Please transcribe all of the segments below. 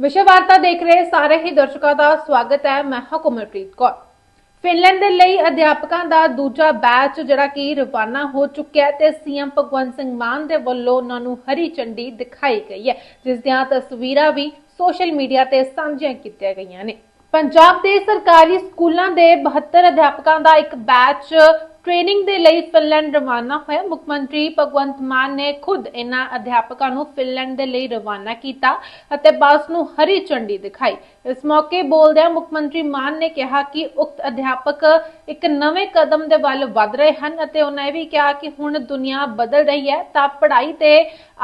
ਵਿਸ਼ਵ ਵਾਰਤਾ ਦੇਖ ਰਹੇ ਸਾਰੇ ਹੀ ਦਰਸ਼ਕਾਂ ਦਾ ਸਵਾਗਤ ਹੈ। ਮੈਂ ਹਾਂ ਕੌਰ। ਫਿਨਲੈਂਡ ਦੇ ਲਈ ਅਧਿਆਪਕਾਂ ਦਾ ਦੂਜਾ ਬੈਚ ਜਿਹੜਾ ਕਿ ਰਵਾਨਾ ਹੋ ਚੁੱਕਿਆ ਹੈ ਤੇ ਸੀਐਮ ਭਗਵੰਤ ਸਿੰਘ ਮਾਨ ਦੇ ਵੱਲੋਂ ਉਹਨਾਂ ਨੂੰ ਹਰੀ ਝੰਡੀ ਦਿਖਾਈ ਗਈ ਹੈ। ਜਿਸ ਦੀਆਂ ਤਸਵੀਰਾਂ ਵੀ ਸੋਸ਼ਲ ਮੀਡੀਆ ਤੇ ਸਾਂਝੀਆਂ ਕੀਤੀਆਂ ਗਈਆਂ ਨੇ। ਪੰਜਾਬ ਦੇ ਸਰਕਾਰੀ ਸਕੂਲਾਂ ਦੇ 72 ਅਧਿਆਪਕਾਂ ਦਾ ਇੱਕ ਬੈਚ ਟ੍ਰੇਨਿੰਗ ਦੇ ਲਈ ਫਿਨਲੈਂਡ ਰਵਾਨਾ ਹੋਇਆ। ਮੁੱਖ ਮੰਤਰੀ ਭਗਵੰਤ ਮਾਨ ਨੇ ਖੁਦ ਇਹਨਾਂ ਅਧਿਆਪਕਾਂ ਨੂੰ ਫਿਨਲੈਂਡ ਦੇ ਲਈ ਰਵਾਨਾ ਕੀਤਾ ਅਤੇ ਬੱਸ ਨੂੰ ਹਰੀ ਝੰਡੀ ਦਿਖਾਈ। ਇਸ ਮੌਕੇ ਬੋਲਦਿਆਂ ਮੁੱਖ ਮੰਤਰੀ ਮਾਨ ਨੇ ਕਿਹਾ ਕਿ ਉਕਤ ਅਧਿਆਪਕ ਇੱਕ ਨਵੇਂ ਕਦਮ ਦੇ ਵੱਲ ਵਧ ਰਹੇ ਹਨ ਅਤੇ ਉਹਨਾਂ ਇਹ ਵੀ ਕਿਹਾ ਕਿ ਹੁਣ ਦੁਨੀਆ ਬਦਲ ਰਹੀ ਹੈ ਤਾਂ ਪੜ੍ਹਾਈ ਤੇ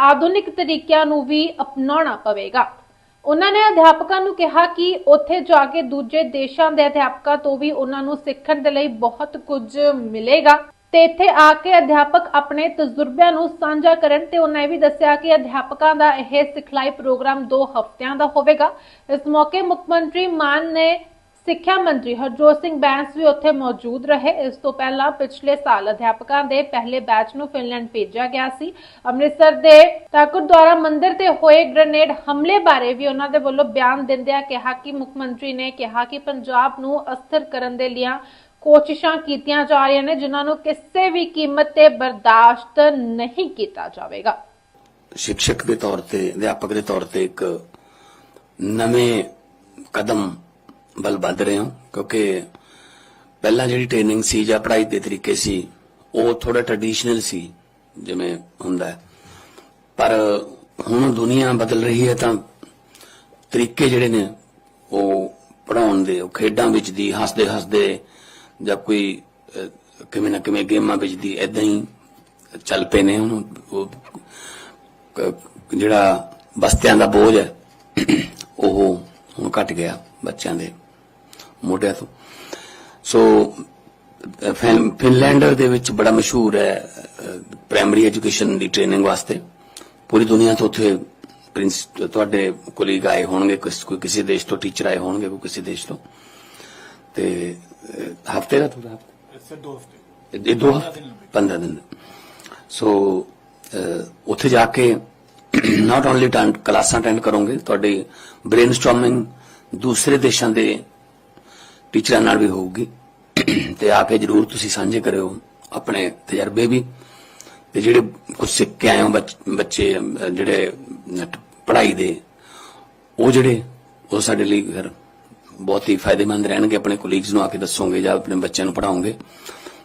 ਆਧੁਨਿਕ ਤਰੀਕਿਆਂ ਨੂੰ ਵੀ ਅਪਣਾਉਣਾ ਪਵੇਗਾ। ਉਹਨਾਂ ਨੇ ਅਧਿਆਪਕਾਂ ਨੂੰ ਕਿਹਾ ਕਿ ਉੱਥੇ ਜਾ ਕੇ ਦੂਜੇ ਦੇਸ਼ਾਂ ਦੇ ਅਧਿਆਪਕਾਂ ਤੋਂ ਵੀ ਉਹਨਾਂ ਨੂੰ ਸਿੱਖਣ ਦੇ ਲਈ ਬਹੁਤ ਕੁਝ ਮਿਲੇਗਾ। ਤੇ ਇੱਥੇ ਆ ਕੇ ਅਧਿਆਪਕ ਆਪਣੇ ਤਜਰਬਿਆਂ ਨੂੰ ਸਾਂਝਾ ਕਰਨ ਤੇ ਉਹਨਾਂ ਇਹ ਵੀ ਦੱਸਿਆ ਕਿ ਅਧਿਆਪਕਾਂ ਦਾ ਇਹ ਸਿਖਲਾਈ ਪ੍ਰੋਗਰਾਮ 2 ਹਫ਼ਤਿਆਂ ਦਾ ਹੋਵੇਗਾ। ਇਸ ਮੌਕੇ ਮੁੱਖ ਮੰਤਰੀ ਮਾਨ ਨੇ ਸਿੱਖਿਆ ਮੰਤਰੀ ਹਰਜੋਤ ਸਿੰਘ ਬੈਂਸ ਵੀ ਉੱਥੇ ਮੌਜੂਦ ਰਹੇ। ਇਸ ਤੋਂ ਪਹਿਲਾਂ ਪਿਛਲੇ ਸਾਲ ਅਧਿਆਪਕਾਂ ਦੇ ਪਹਿਲੇ ਬੈਚ ਨੂੰ ਫਿਨਲੈਂਡ ਭੇਜਿਆ ਗਿਆ ਸੀ। ਅੰਮ੍ਰਿਤਸਰ ਦੇ ਤਾਕੁਰ ਮੰਦਿਰ ਤੇ ਹੋਏ ਗ੍ਰੇਨੇਡ ਹਮਲੇ ਬਾਰੇ ਵੀ ਉਹਨਾਂ ਦੇ ਵੱਲੋਂ ਬਿਆਨ ਦਿੰਦਿਆਂ ਕਿਹਾ ਕਿ ਮੁੱਖ ਮੰਤਰੀ ਨੇ ਕਿਹਾ ਕਿ ਪੰਜਾਬ ਨੂੰ ਅਸਥਿਰ ਕਰਨ ਦੇ ਲਈ ਕੋਸ਼ਿਸ਼ਾਂ ਕੀਤੀਆਂ ਜਾ ਰਹੀਆਂ ਨੇ, ਜਿਨ੍ਹਾਂ ਨੂੰ ਕਿਸੇ ਵੀ ਕੀਮਤ ਤੇ ਬਰਦਾਸ਼ਤ ਨਹੀਂ ਕੀਤਾ ਜਾਵੇਗਾ। ਸਿੱਖਿਅਕ ਦੇ ਤੌਰ ਤੇ, ਅਧਿਆਪਕ ਦੇ ਤੌਰ ਤੇ ਇੱਕ ਨਵੇਂ ਕਦਮ ਵੱਲ ਵੱਧ ਰਹੇ ਹਾਂ, ਕਿਉਂਕਿ ਪਹਿਲਾਂ ਜਿਹੜੀ ਟ੍ਰੇਨਿੰਗ ਸੀ ਜਾਂ ਪੜ੍ਹਾਈ ਦੇ ਤਰੀਕੇ ਸੀ, ਉਹ ਥੋੜਾ ਟ੍ਰੈਡੀਸ਼ਨਲ ਸੀ, ਜਿਵੇਂ ਹੁੰਦਾ ਹੈ। ਪਰ ਹੁਣ ਦੁਨੀਆ ਬਦਲ ਰਹੀ ਹੈ ਤਾਂ ਤਰੀਕੇ ਜਿਹੜੇ ਨੇ, ਉਹ ਪੜਾਉਣ ਦੇ, ਉਹ ਖੇਡਾਂ ਵਿੱਚ ਦੀ ਹੱਸਦੇ ਹੱਸਦੇ ਜਾਂ ਕੋਈ ਕਿਵੇਂ ਨਾ ਕਿਵੇਂ ਗੇਮਾਂ ਵਿੱਚ ਦੀ ਐਦਾਂ ਹੀ ਚੱਲ ਪਏ ਨੇ ਉਹਨੂੰ ਉਹ ਜਿਹੜਾ ਬਸਤਿਆਂ ਦਾ ਬੋਝ ਹੈ, ਉਹ ਹੁਣ ਘਟ ਗਿਆ ਬੱਚਿਆਂ ਦੇ। ਮੋਢਿਆਂ ਤੋਂ। ਸੋ ਅ, ਫਿਨ- ਫਿਨਲੈਂਡ ਦੇ ਵਿੱਚ ਬੜਾ ਮਸ਼ਹੂਰ ਹੈ ਪ੍ਰਾਇਮਰੀ ਐਜੂਕੇਸ਼ਨ ਦੀ ਟ੍ਰੇਨਿੰਗ ਵਾਸਤੇ। ਪੂਰੀ ਦੁਨੀਆ ਤੋਂ ਉੱਥੇ ਪ੍ਰਿੰਸ ਤੁਹਾਡੇ ਕੋਲੀਗ ਆਏ ਹੋਣਗੇ ਕੋਈ ਕਿਸੇ ਦੇਸ਼ ਤੋਂ ਟੀਚਰ ਆਏ ਹੋਣਗੇ ਕੋਈ ਕਿਸੇ ਦੇਸ਼ ਤੋਂ। ਤੇ ਹਫ਼ਤੇ ਦਾ ਥੋੜਾ ਇਸੇ ਦੋ ਹਫ਼ਤੇ। ਇਹ ਦੋ 15 ਦਿਨ। ਸੋ ਉੱਥੇ ਜਾ ਕੇ ਨਾਟ ਓਨਲੀ ਕਲਾਸਾਂ ਅਟੈਂਡ ਕਰੋਗੇ ਤੁਹਾਡੀ ਬ੍ਰੇਨਸਟਾਰਮਿੰਗ ਦੂਸਰੇ ਦੇਸ਼ਾਂ ਦੇ ਟੀਚਰਾਂ ਨਾਲ ਵੀ ਹੋਊਗੀ। ਤੇ ਆ ਕੇ ਜਰੂਰ ਤੁਸੀਂ ਸਾਂਝੇ ਕਰਿਓ ਆਪਣੇ ਤਜਰਬੇ ਵੀ। ਤੇ ਜਿਹੜੇ ਕੁਝ ਸਿੱਖ ਕੇ ਆਏ ਹੋ ਬੱਚੇ ਜਿਹੜੇ ਪੜ੍ਹਾਈ ਦੇ ਉਹ ਜਿਹੜੇ ਉਹ ਸਾਡੇ ਲਈ ਫਿਰ ਬਹੁਤ ਹੀ ਫਾਇਦੇਮੰਦ ਰਹਿਣਗੇ। ਆਪਣੇ ਕੋਲੀਗਸ ਨੂੰ ਆ ਕੇ ਦੱਸੋਗੇ ਜਾਂ ਆਪਣੇ ਬੱਚਿਆਂ ਨੂੰ ਪੜਾਓਗੇ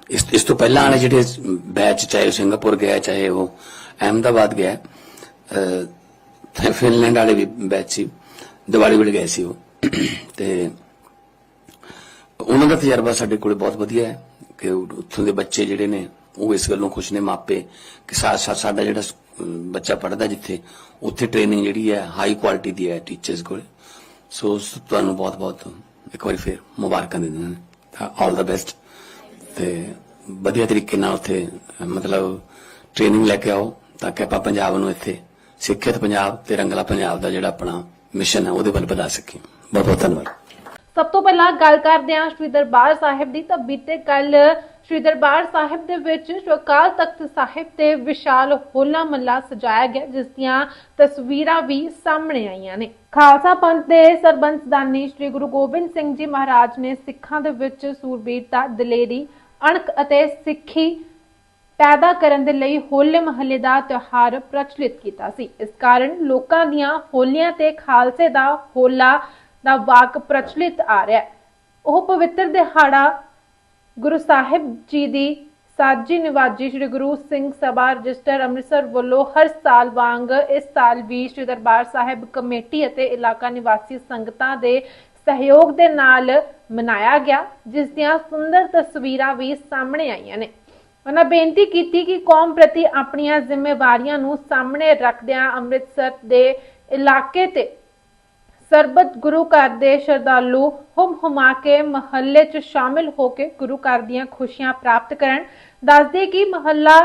ਇਸ ਇਸ ਤੋਂ ਪਹਿਲਾਂ ਵਾਲੇ ਜਿਹੜੇ ਬੈਚ ਚਾਹੇ ਉਹ ਸਿੰਗਾਪੁਰ ਗਿਆ ਚਾਹੇ ਉਹ ਅਹਿਮਦਾਬਾਦ ਗਿਆ ਅਹ, ਫਿਨਲੈਂਡ ਵਾਲੇ ਵੀ ਬੈਚ ਸੀ ਦੀਵਾਲੀ ਵੇਲੇ ਗਏ ਸੀ ਉਹ। ਤੇ ਉਹਨਾਂ ਦਾ ਤਜਰਬਾ ਸਾਡੇ ਕੋਲੇ ਬਹੁਤ ਵਧੀਆ ਹੈ ਕਿ ਉੱਥੋਂ ਦੇ ਬੱਚੇ ਜਿਹੜੇ ਨੇ, ਉਹ ਇਸ ਗੱਲੋਂ ਖੁਸ਼ ਨੇ ਮਾਪੇ ਕਿ ਸਾ- ਸਾ- ਸਾਡਾ ਜਿਹੜਾ ਬੱਚਾ ਪੜ੍ਹਦਾ ਜਿੱਥੇ, ਉੱਥੇ ਟ੍ਰੇਨਿੰਗ ਜਿਹੜੀ ਹੈ ਹਾਈ ਕੁਆਲਿਟੀ ਦੀ ਹੈ ਟੀਚਰਸ ਕੋਲ। ਸੋ ਤੁਹਾਨੂੰ ਬਹੁਤ ਬਹੁਤ ਇੱਕ ਵਾਰੀ ਫੇਰ ਮੁਬਾਰਕਾਂ ਦਿੰਦੇ ਨੇ ਆਲ ਦਾ ਬੈਸਟ ਤੇ ਵਧੀਆ ਤਰੀਕੇ ਨਾਲ ਉੱਥੇ, ਮਤਲਬ ਟ੍ਰੇਨਿੰਗ ਲੈ ਕੇ ਆਓ ਤਾਂ ਕਿ ਆਪਾਂ ਪੰਜਾਬ ਨੂੰ ਇੱਥੇ ਸਿੱਖਿਅਤ ਪੰਜਾਬ ਤੇ ਰੰਗਲਾ ਪੰਜਾਬ ਦਾ ਜਿਹੜਾ ਆਪਣਾ ਮਿਸ਼ਨ ਹੈ, ਉਹਦੇ ਵੱਲ ਵਧਾ ਸਕੀਏ। ਬਹੁਤ ਬਹੁਤ ਧੰਨਵਾਦ। ਸਭ ਤੋਂ ਪਹਿਲਾਂ ਗੱਲ ਕਰਦੇ ਹਾਂ ਸ਼੍ਰੀ ਦਰਬਾਰ ਸਾਹਿਬ ਦੀ। ਤਾਂ ਬੀਤੇ ਕੱਲ ਸ਼੍ਰੀ ਦਰਬਾਰ ਸਾਹਿਬ ਦੇ ਵਿੱਚ ਅਕਾਲ ਤਖਤ ਸਾਹਿਬ ਤੇ ਵਿਸ਼ਾਲ ਹੋਲਾ ਮਹੱਲਾ ਸਜਾਇਆ ਗਿਆ, ਜਿਸ ਦੀਆਂ ਤਸਵੀਰਾਂ ਵੀ ਸਾਹਮਣੇ ਆਈਆਂ ਨੇ। ਖਾਲਸਾ ਪੰਥ ਦੇ ਸਰਬੰਸਦਾਨੀ ਸ਼੍ਰੀ ਗੁਰੂ ਗੋਬਿੰਦ ਸਿੰਘ ਜੀ ਮਹਾਰਾਜ ਨੇ ਸਿੱਖਾਂ ਦੇ ਵਿੱਚ ਸੂਰਬੀਰਤਾ, ਦਲੇਰੀ, ਅਣਖ ਅਤੇ ਸਿੱਖੀ ਪੈਦਾ ਕਰਨ ਦੇ ਲਈ ਹੋਲੇ ਮਹੱਲੇ ਦਾ ਤਿਉਹਾਰ ਪ੍ਰਚਲਿਤ ਕੀਤਾ ਸੀ। ਇਸ ਕਾਰਨ ਲੋਕਾਂ ਦੀਆਂ ਹੋਲੀਆਂ ਤੇ ਖਾਲਸੇ ਦਾ ਹੋਲਾ ਦਾ ਵਾਕ ਪ੍ਰਚਲਿਤ ਆ ਰਿਹਾ ਹੈ। ਉਹ ਪਵਿੱਤਰ ਦਿਹਾੜਾ ਗੁਰੂ ਸਾਹਿਬ ਜੀ ਦੀ ਸਾਜੀ ਨਿਵਾਜੀ ਸ੍ਰੀ ਗੁਰੂ ਸਿੰਘ ਸਭਾ ਰਜਿਸਟਰ ਅੰਮ੍ਰਿਤਸਰ ਵੱਲੋਂ ਹਰ ਸਾਲ ਵਾਂਗ ਇਸ ਸਾਲ ਵੀ ਸ੍ਰੀ ਦਰਬਾਰ ਸਾਹਿਬ ਕਮੇਟੀ ਅਤੇ ਇਲਾਕਾ ਨਿਵਾਸੀ ਸੰਗਤਾਂ ਦੇ ਸਹਿਯੋਗ ਦੇ ਨਾਲ ਮਨਾਇਆ ਗਿਆ, ਜਿਸ ਦੀਆਂ ਸੁੰਦਰ ਤਸਵੀਰਾਂ ਵੀ ਸਾਹਮਣੇ ਆਈਆਂ ਨੇ। ਉਹਨਾਂ ਬੇਨਤੀ ਕੀਤੀ ਕਿ ਕੌਮ ਪ੍ਰਤੀ ਆਪਣੀਆਂ ਜ਼ਿੰਮੇਵਾਰੀਆਂ ਨੂੰ ਸਾਹਮਣੇ ਰੱਖਦਿਆਂ ਅੰਮ੍ਰਿਤਸਰ ਦੇ ਇਲਾਕੇ ਤੇ ਸਰਬਤ ਗੁਰੂ ਘਰ ਦੇ ਸ਼ਰਧਾਲੂ ਹੁਮ ਹੁਮਾ ਕੇ ਮਹੱਲੇ 'ਚ ਸ਼ਾਮਿਲ ਹੋ ਕੇ ਗੁਰੂ ਘਰ ਦੀਆਂ ਖੁਸ਼ੀਆਂ ਪ੍ਰਾਪਤ ਕਰਨ। ਦੱਸਦੇ ਕਿ ਮਹੱਲਾ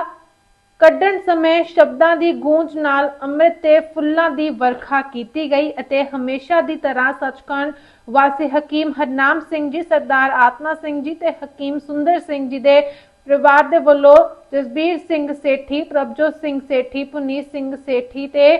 ਕੱਢਣ ਸਮੇਂ ਸ਼ਬਦਾਂ ਦੀ ਗੂੰਜ ਨਾਲ ਅੰਮ੍ਰਿਤ ਤੇ ਫੁੱਲਾਂ ਦੀ ਵਰਖਾ ਕੀਤੀ ਗਈ ਅਤੇ ਹਮੇਸ਼ਾ ਦੀ ਤਰ੍ਹਾਂ ਸੱਚਖੰਡ ਵਾਸੀ ਹਕੀਮ ਹਰਨਾਮ ਸਿੰਘ ਜੀ, ਸਰਦਾਰ ਆਤਮਾ ਸਿੰਘ ਜੀ ਤੇ ਹਕੀਮ ਸੁੰਦਰ ਸਿੰਘ ਜੀ ਦੇ ਪਰਿਵਾਰ ਦੇ ਵੱਲੋਂ ਜਸਬੀਰ ਸਿੰਘ ਸੇਠੀ, ਪ੍ਰਭਜੋਤ ਸਿੰਘ ਸੇਠੀ, ਪੁਨੀਤ ਸਿੰਘ ਸੇਠੀ ਤੇ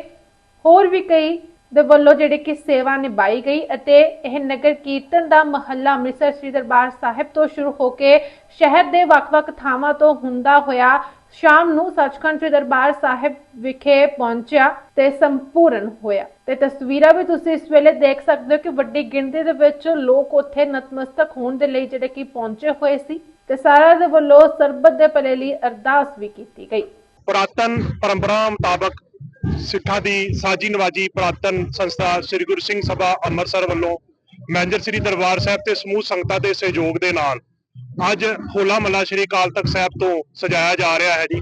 ਹੋਰ ਵੀ ਕਈ ਦੇ ਵੱਲੋਂ ਜਿਹੜੀ ਕਿ ਸੇਵਾ ਨਿਭਾਈ ਗਈ ਅਤੇ ਇਹ ਨਗਰ ਕੀਰਤਨ ਦਾ ਮਹੱਲਾ ਅੰਮ੍ਰਿਤਸਰ ਸ੍ਰੀ ਦਰਬਾਰ ਸਾਹਿਬ ਤੋਂ ਸ਼ੁਰੂ ਹੋ ਕੇ ਸ਼ਹਿਰ ਦੇ ਵੱਖ-ਵੱਖ ਥਾਵਾਂ ਤੋਂ ਹੁੰਦਾ ਹੋਇਆ ਸ਼ਾਮ ਨੂੰ ਸੱਚਖੰਡ ਸ੍ਰੀ ਦਰਬਾਰ ਸਾਹਿਬ ਵਿਖੇ ਪਹੁੰਚਿਆ ਤੇ ਸੰਪੂਰਨ ਹੋਇਆ। ਤੇ ਤਸਵੀਰਾਂ ਵੀ ਤੁਸੀਂ ਇਸ ਵੇਲੇ ਦੇਖ ਸਕਦੇ ਹੋ ਕਿ ਵੱਡੀ ਗਿਣਤੀ ਦੇ ਵਿੱਚ ਲੋਕ ਉੱਥੇ ਨਤਮਸਤਕ ਹੋਣ ਦੇ ਲਈ ਜਿਹੜੇ ਕਿ ਪਹੁੰਚੇ ਹੋਏ ਸੀ ਤੇ ਸਾਰਿਆਂ ਦੇ ਵੱਲੋਂ ਸਰਬਤ ਦੇ ਭਲੇ ਲਈ ਅਰਦਾਸ ਵੀ ਕੀਤੀ ਗਈ। ਪੁਰਾਤਨ ਪਰੰਪਰਾ ਮੁਤਾਬਕ ਸਿੱਖਾਂ ਦੀ ਸਾਜੀ ਨਵਾਜੀ ਪੁਰਾਤਨ ਸੰਸਥਾ ਸ੍ਰੀ ਗੁਰੂ ਸਿੰਘ ਸਭਾ ਅੰਮ੍ਰਿਤਸਰ ਵੱਲੋਂ ਮੈਨੇਜਰ ਸ੍ਰੀ ਦਰਬਾਰ ਸਾਹਿਬ ਤੇ ਸਮੂਹ ਸੰਗਤਾਂ ਦੇ ਸਹਿਯੋਗ ਦੇ ਨਾਲ ਅੱਜ ਹੋਲਾ ਮਹੱਲਾ ਸ੍ਰੀ ਅਕਾਲ ਤਖਤ ਸਾਹਿਬ ਤੋਂ ਸਜਾਇਆ ਜਾ ਰਿਹਾ ਹੈ ਜੀ।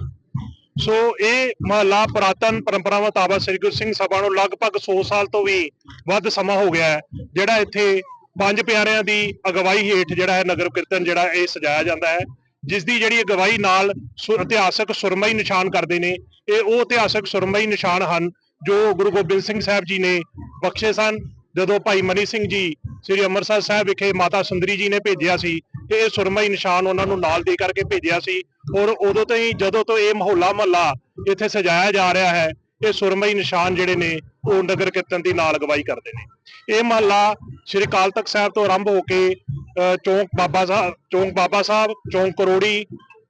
ਸੋ ਇਹ ਮਹੱਲਾ ਪੁਰਾਤਨ ਪਰੰਪਰਾ ਮੁਤਾਬਕ ਸ੍ਰੀ ਗੁਰੂ ਸਿੰਘ ਸਭਾ ਨੂੰ ਲਗਭਗ 100 ਸਾਲ ਤੋਂ ਵੀ ਵੱਧ ਸਮਾਂ ਹੋ ਗਿਆ ਹੈ, ਜਿਹੜਾ ਇੱਥੇ ਪੰਜ ਪਿਆਰਿਆਂ ਦੀ ਅਗਵਾਈ ਹੇਠ ਜਿਹੜਾ ਹੈ ਨਗਰ ਕੀਰਤਨ ਜਿਹੜਾ ਇਹ ਸਜਾਇਆ ਜਾਂਦਾ ਹੈ। ਜਿਸ ਦੀ ਜਿਹੜੀ ਅਗਵਾਈ ਨਾਲ ਸੁ- ਇਤਿਹਾਸਕ ਸੁਰਮਈ ਨਿਸ਼ਾਨ ਕਰਦੇ ਨੇ, ਇਹ ਉਹ ਇਤਿਹਾਸਕ ਸੁਰਮਈ ਨਿਸ਼ਾਨ ਹਨ ਜੋ ਗੁਰੂ ਗੋਬਿੰਦ ਸਿੰਘ ਸਾਹਿਬ ਜੀ ਨੇ ਬਖਸ਼ੇ ਸਨ। ਜਦੋਂ ਭਾਈ ਮਨੀ ਸਿੰਘ ਜੀ ਸ੍ਰੀ ਅੰਮ੍ਰਿਤਸਰ ਸਾਹਿਬ ਵਿਖੇ ਮਾਤਾ ਸੁੰਦਰੀ ਜੀ ਨੇ ਭੇਜਿਆ ਸੀ ਤੇ ਇਹ ਸੁਰਮਈ ਨਿਸ਼ਾਨ ਉਹਨਾਂ ਨੂੰ ਨਾਲ ਦੇ ਕਰਕੇ ਭੇਜਿਆ ਸੀ ਔਰ ਉਦੋਂ ਤੋਂ ਹੀ ਜਦੋਂ ਤੋਂ ਇਹ ਮਹੱਲਾ ਮਹੱਲਾ ਇੱਥੇ ਸਜਾਇਆ ਜਾ ਰਿਹਾ ਹੈ ਇਹ ਸੁਰਮਈ ਨਿਸ਼ਾਨ ਜਿਹੜੇ ਨੇ ਉਹ ਨਗਰ ਕੀਰਤਨ ਦੀ ਨਾਲ ਅਗਵਾਈ ਕਰਦੇ ਨੇ। ਇਹ ਮਹੱਲਾ ਸ੍ਰੀ ਅਕਾਲ ਤਖਤ ਸਾਹਿਬ ਤੋਂ ਆਰੰਭ ਹੋ ਕੇ ਅ, ਚੌਂਕ ਬਾਬਾ ਸਾਹਿਬ ਚੌਂਕ ਬਾਬਾ ਸਾਹਿਬ ਚੌਂਕ ਕਰੋੜੀ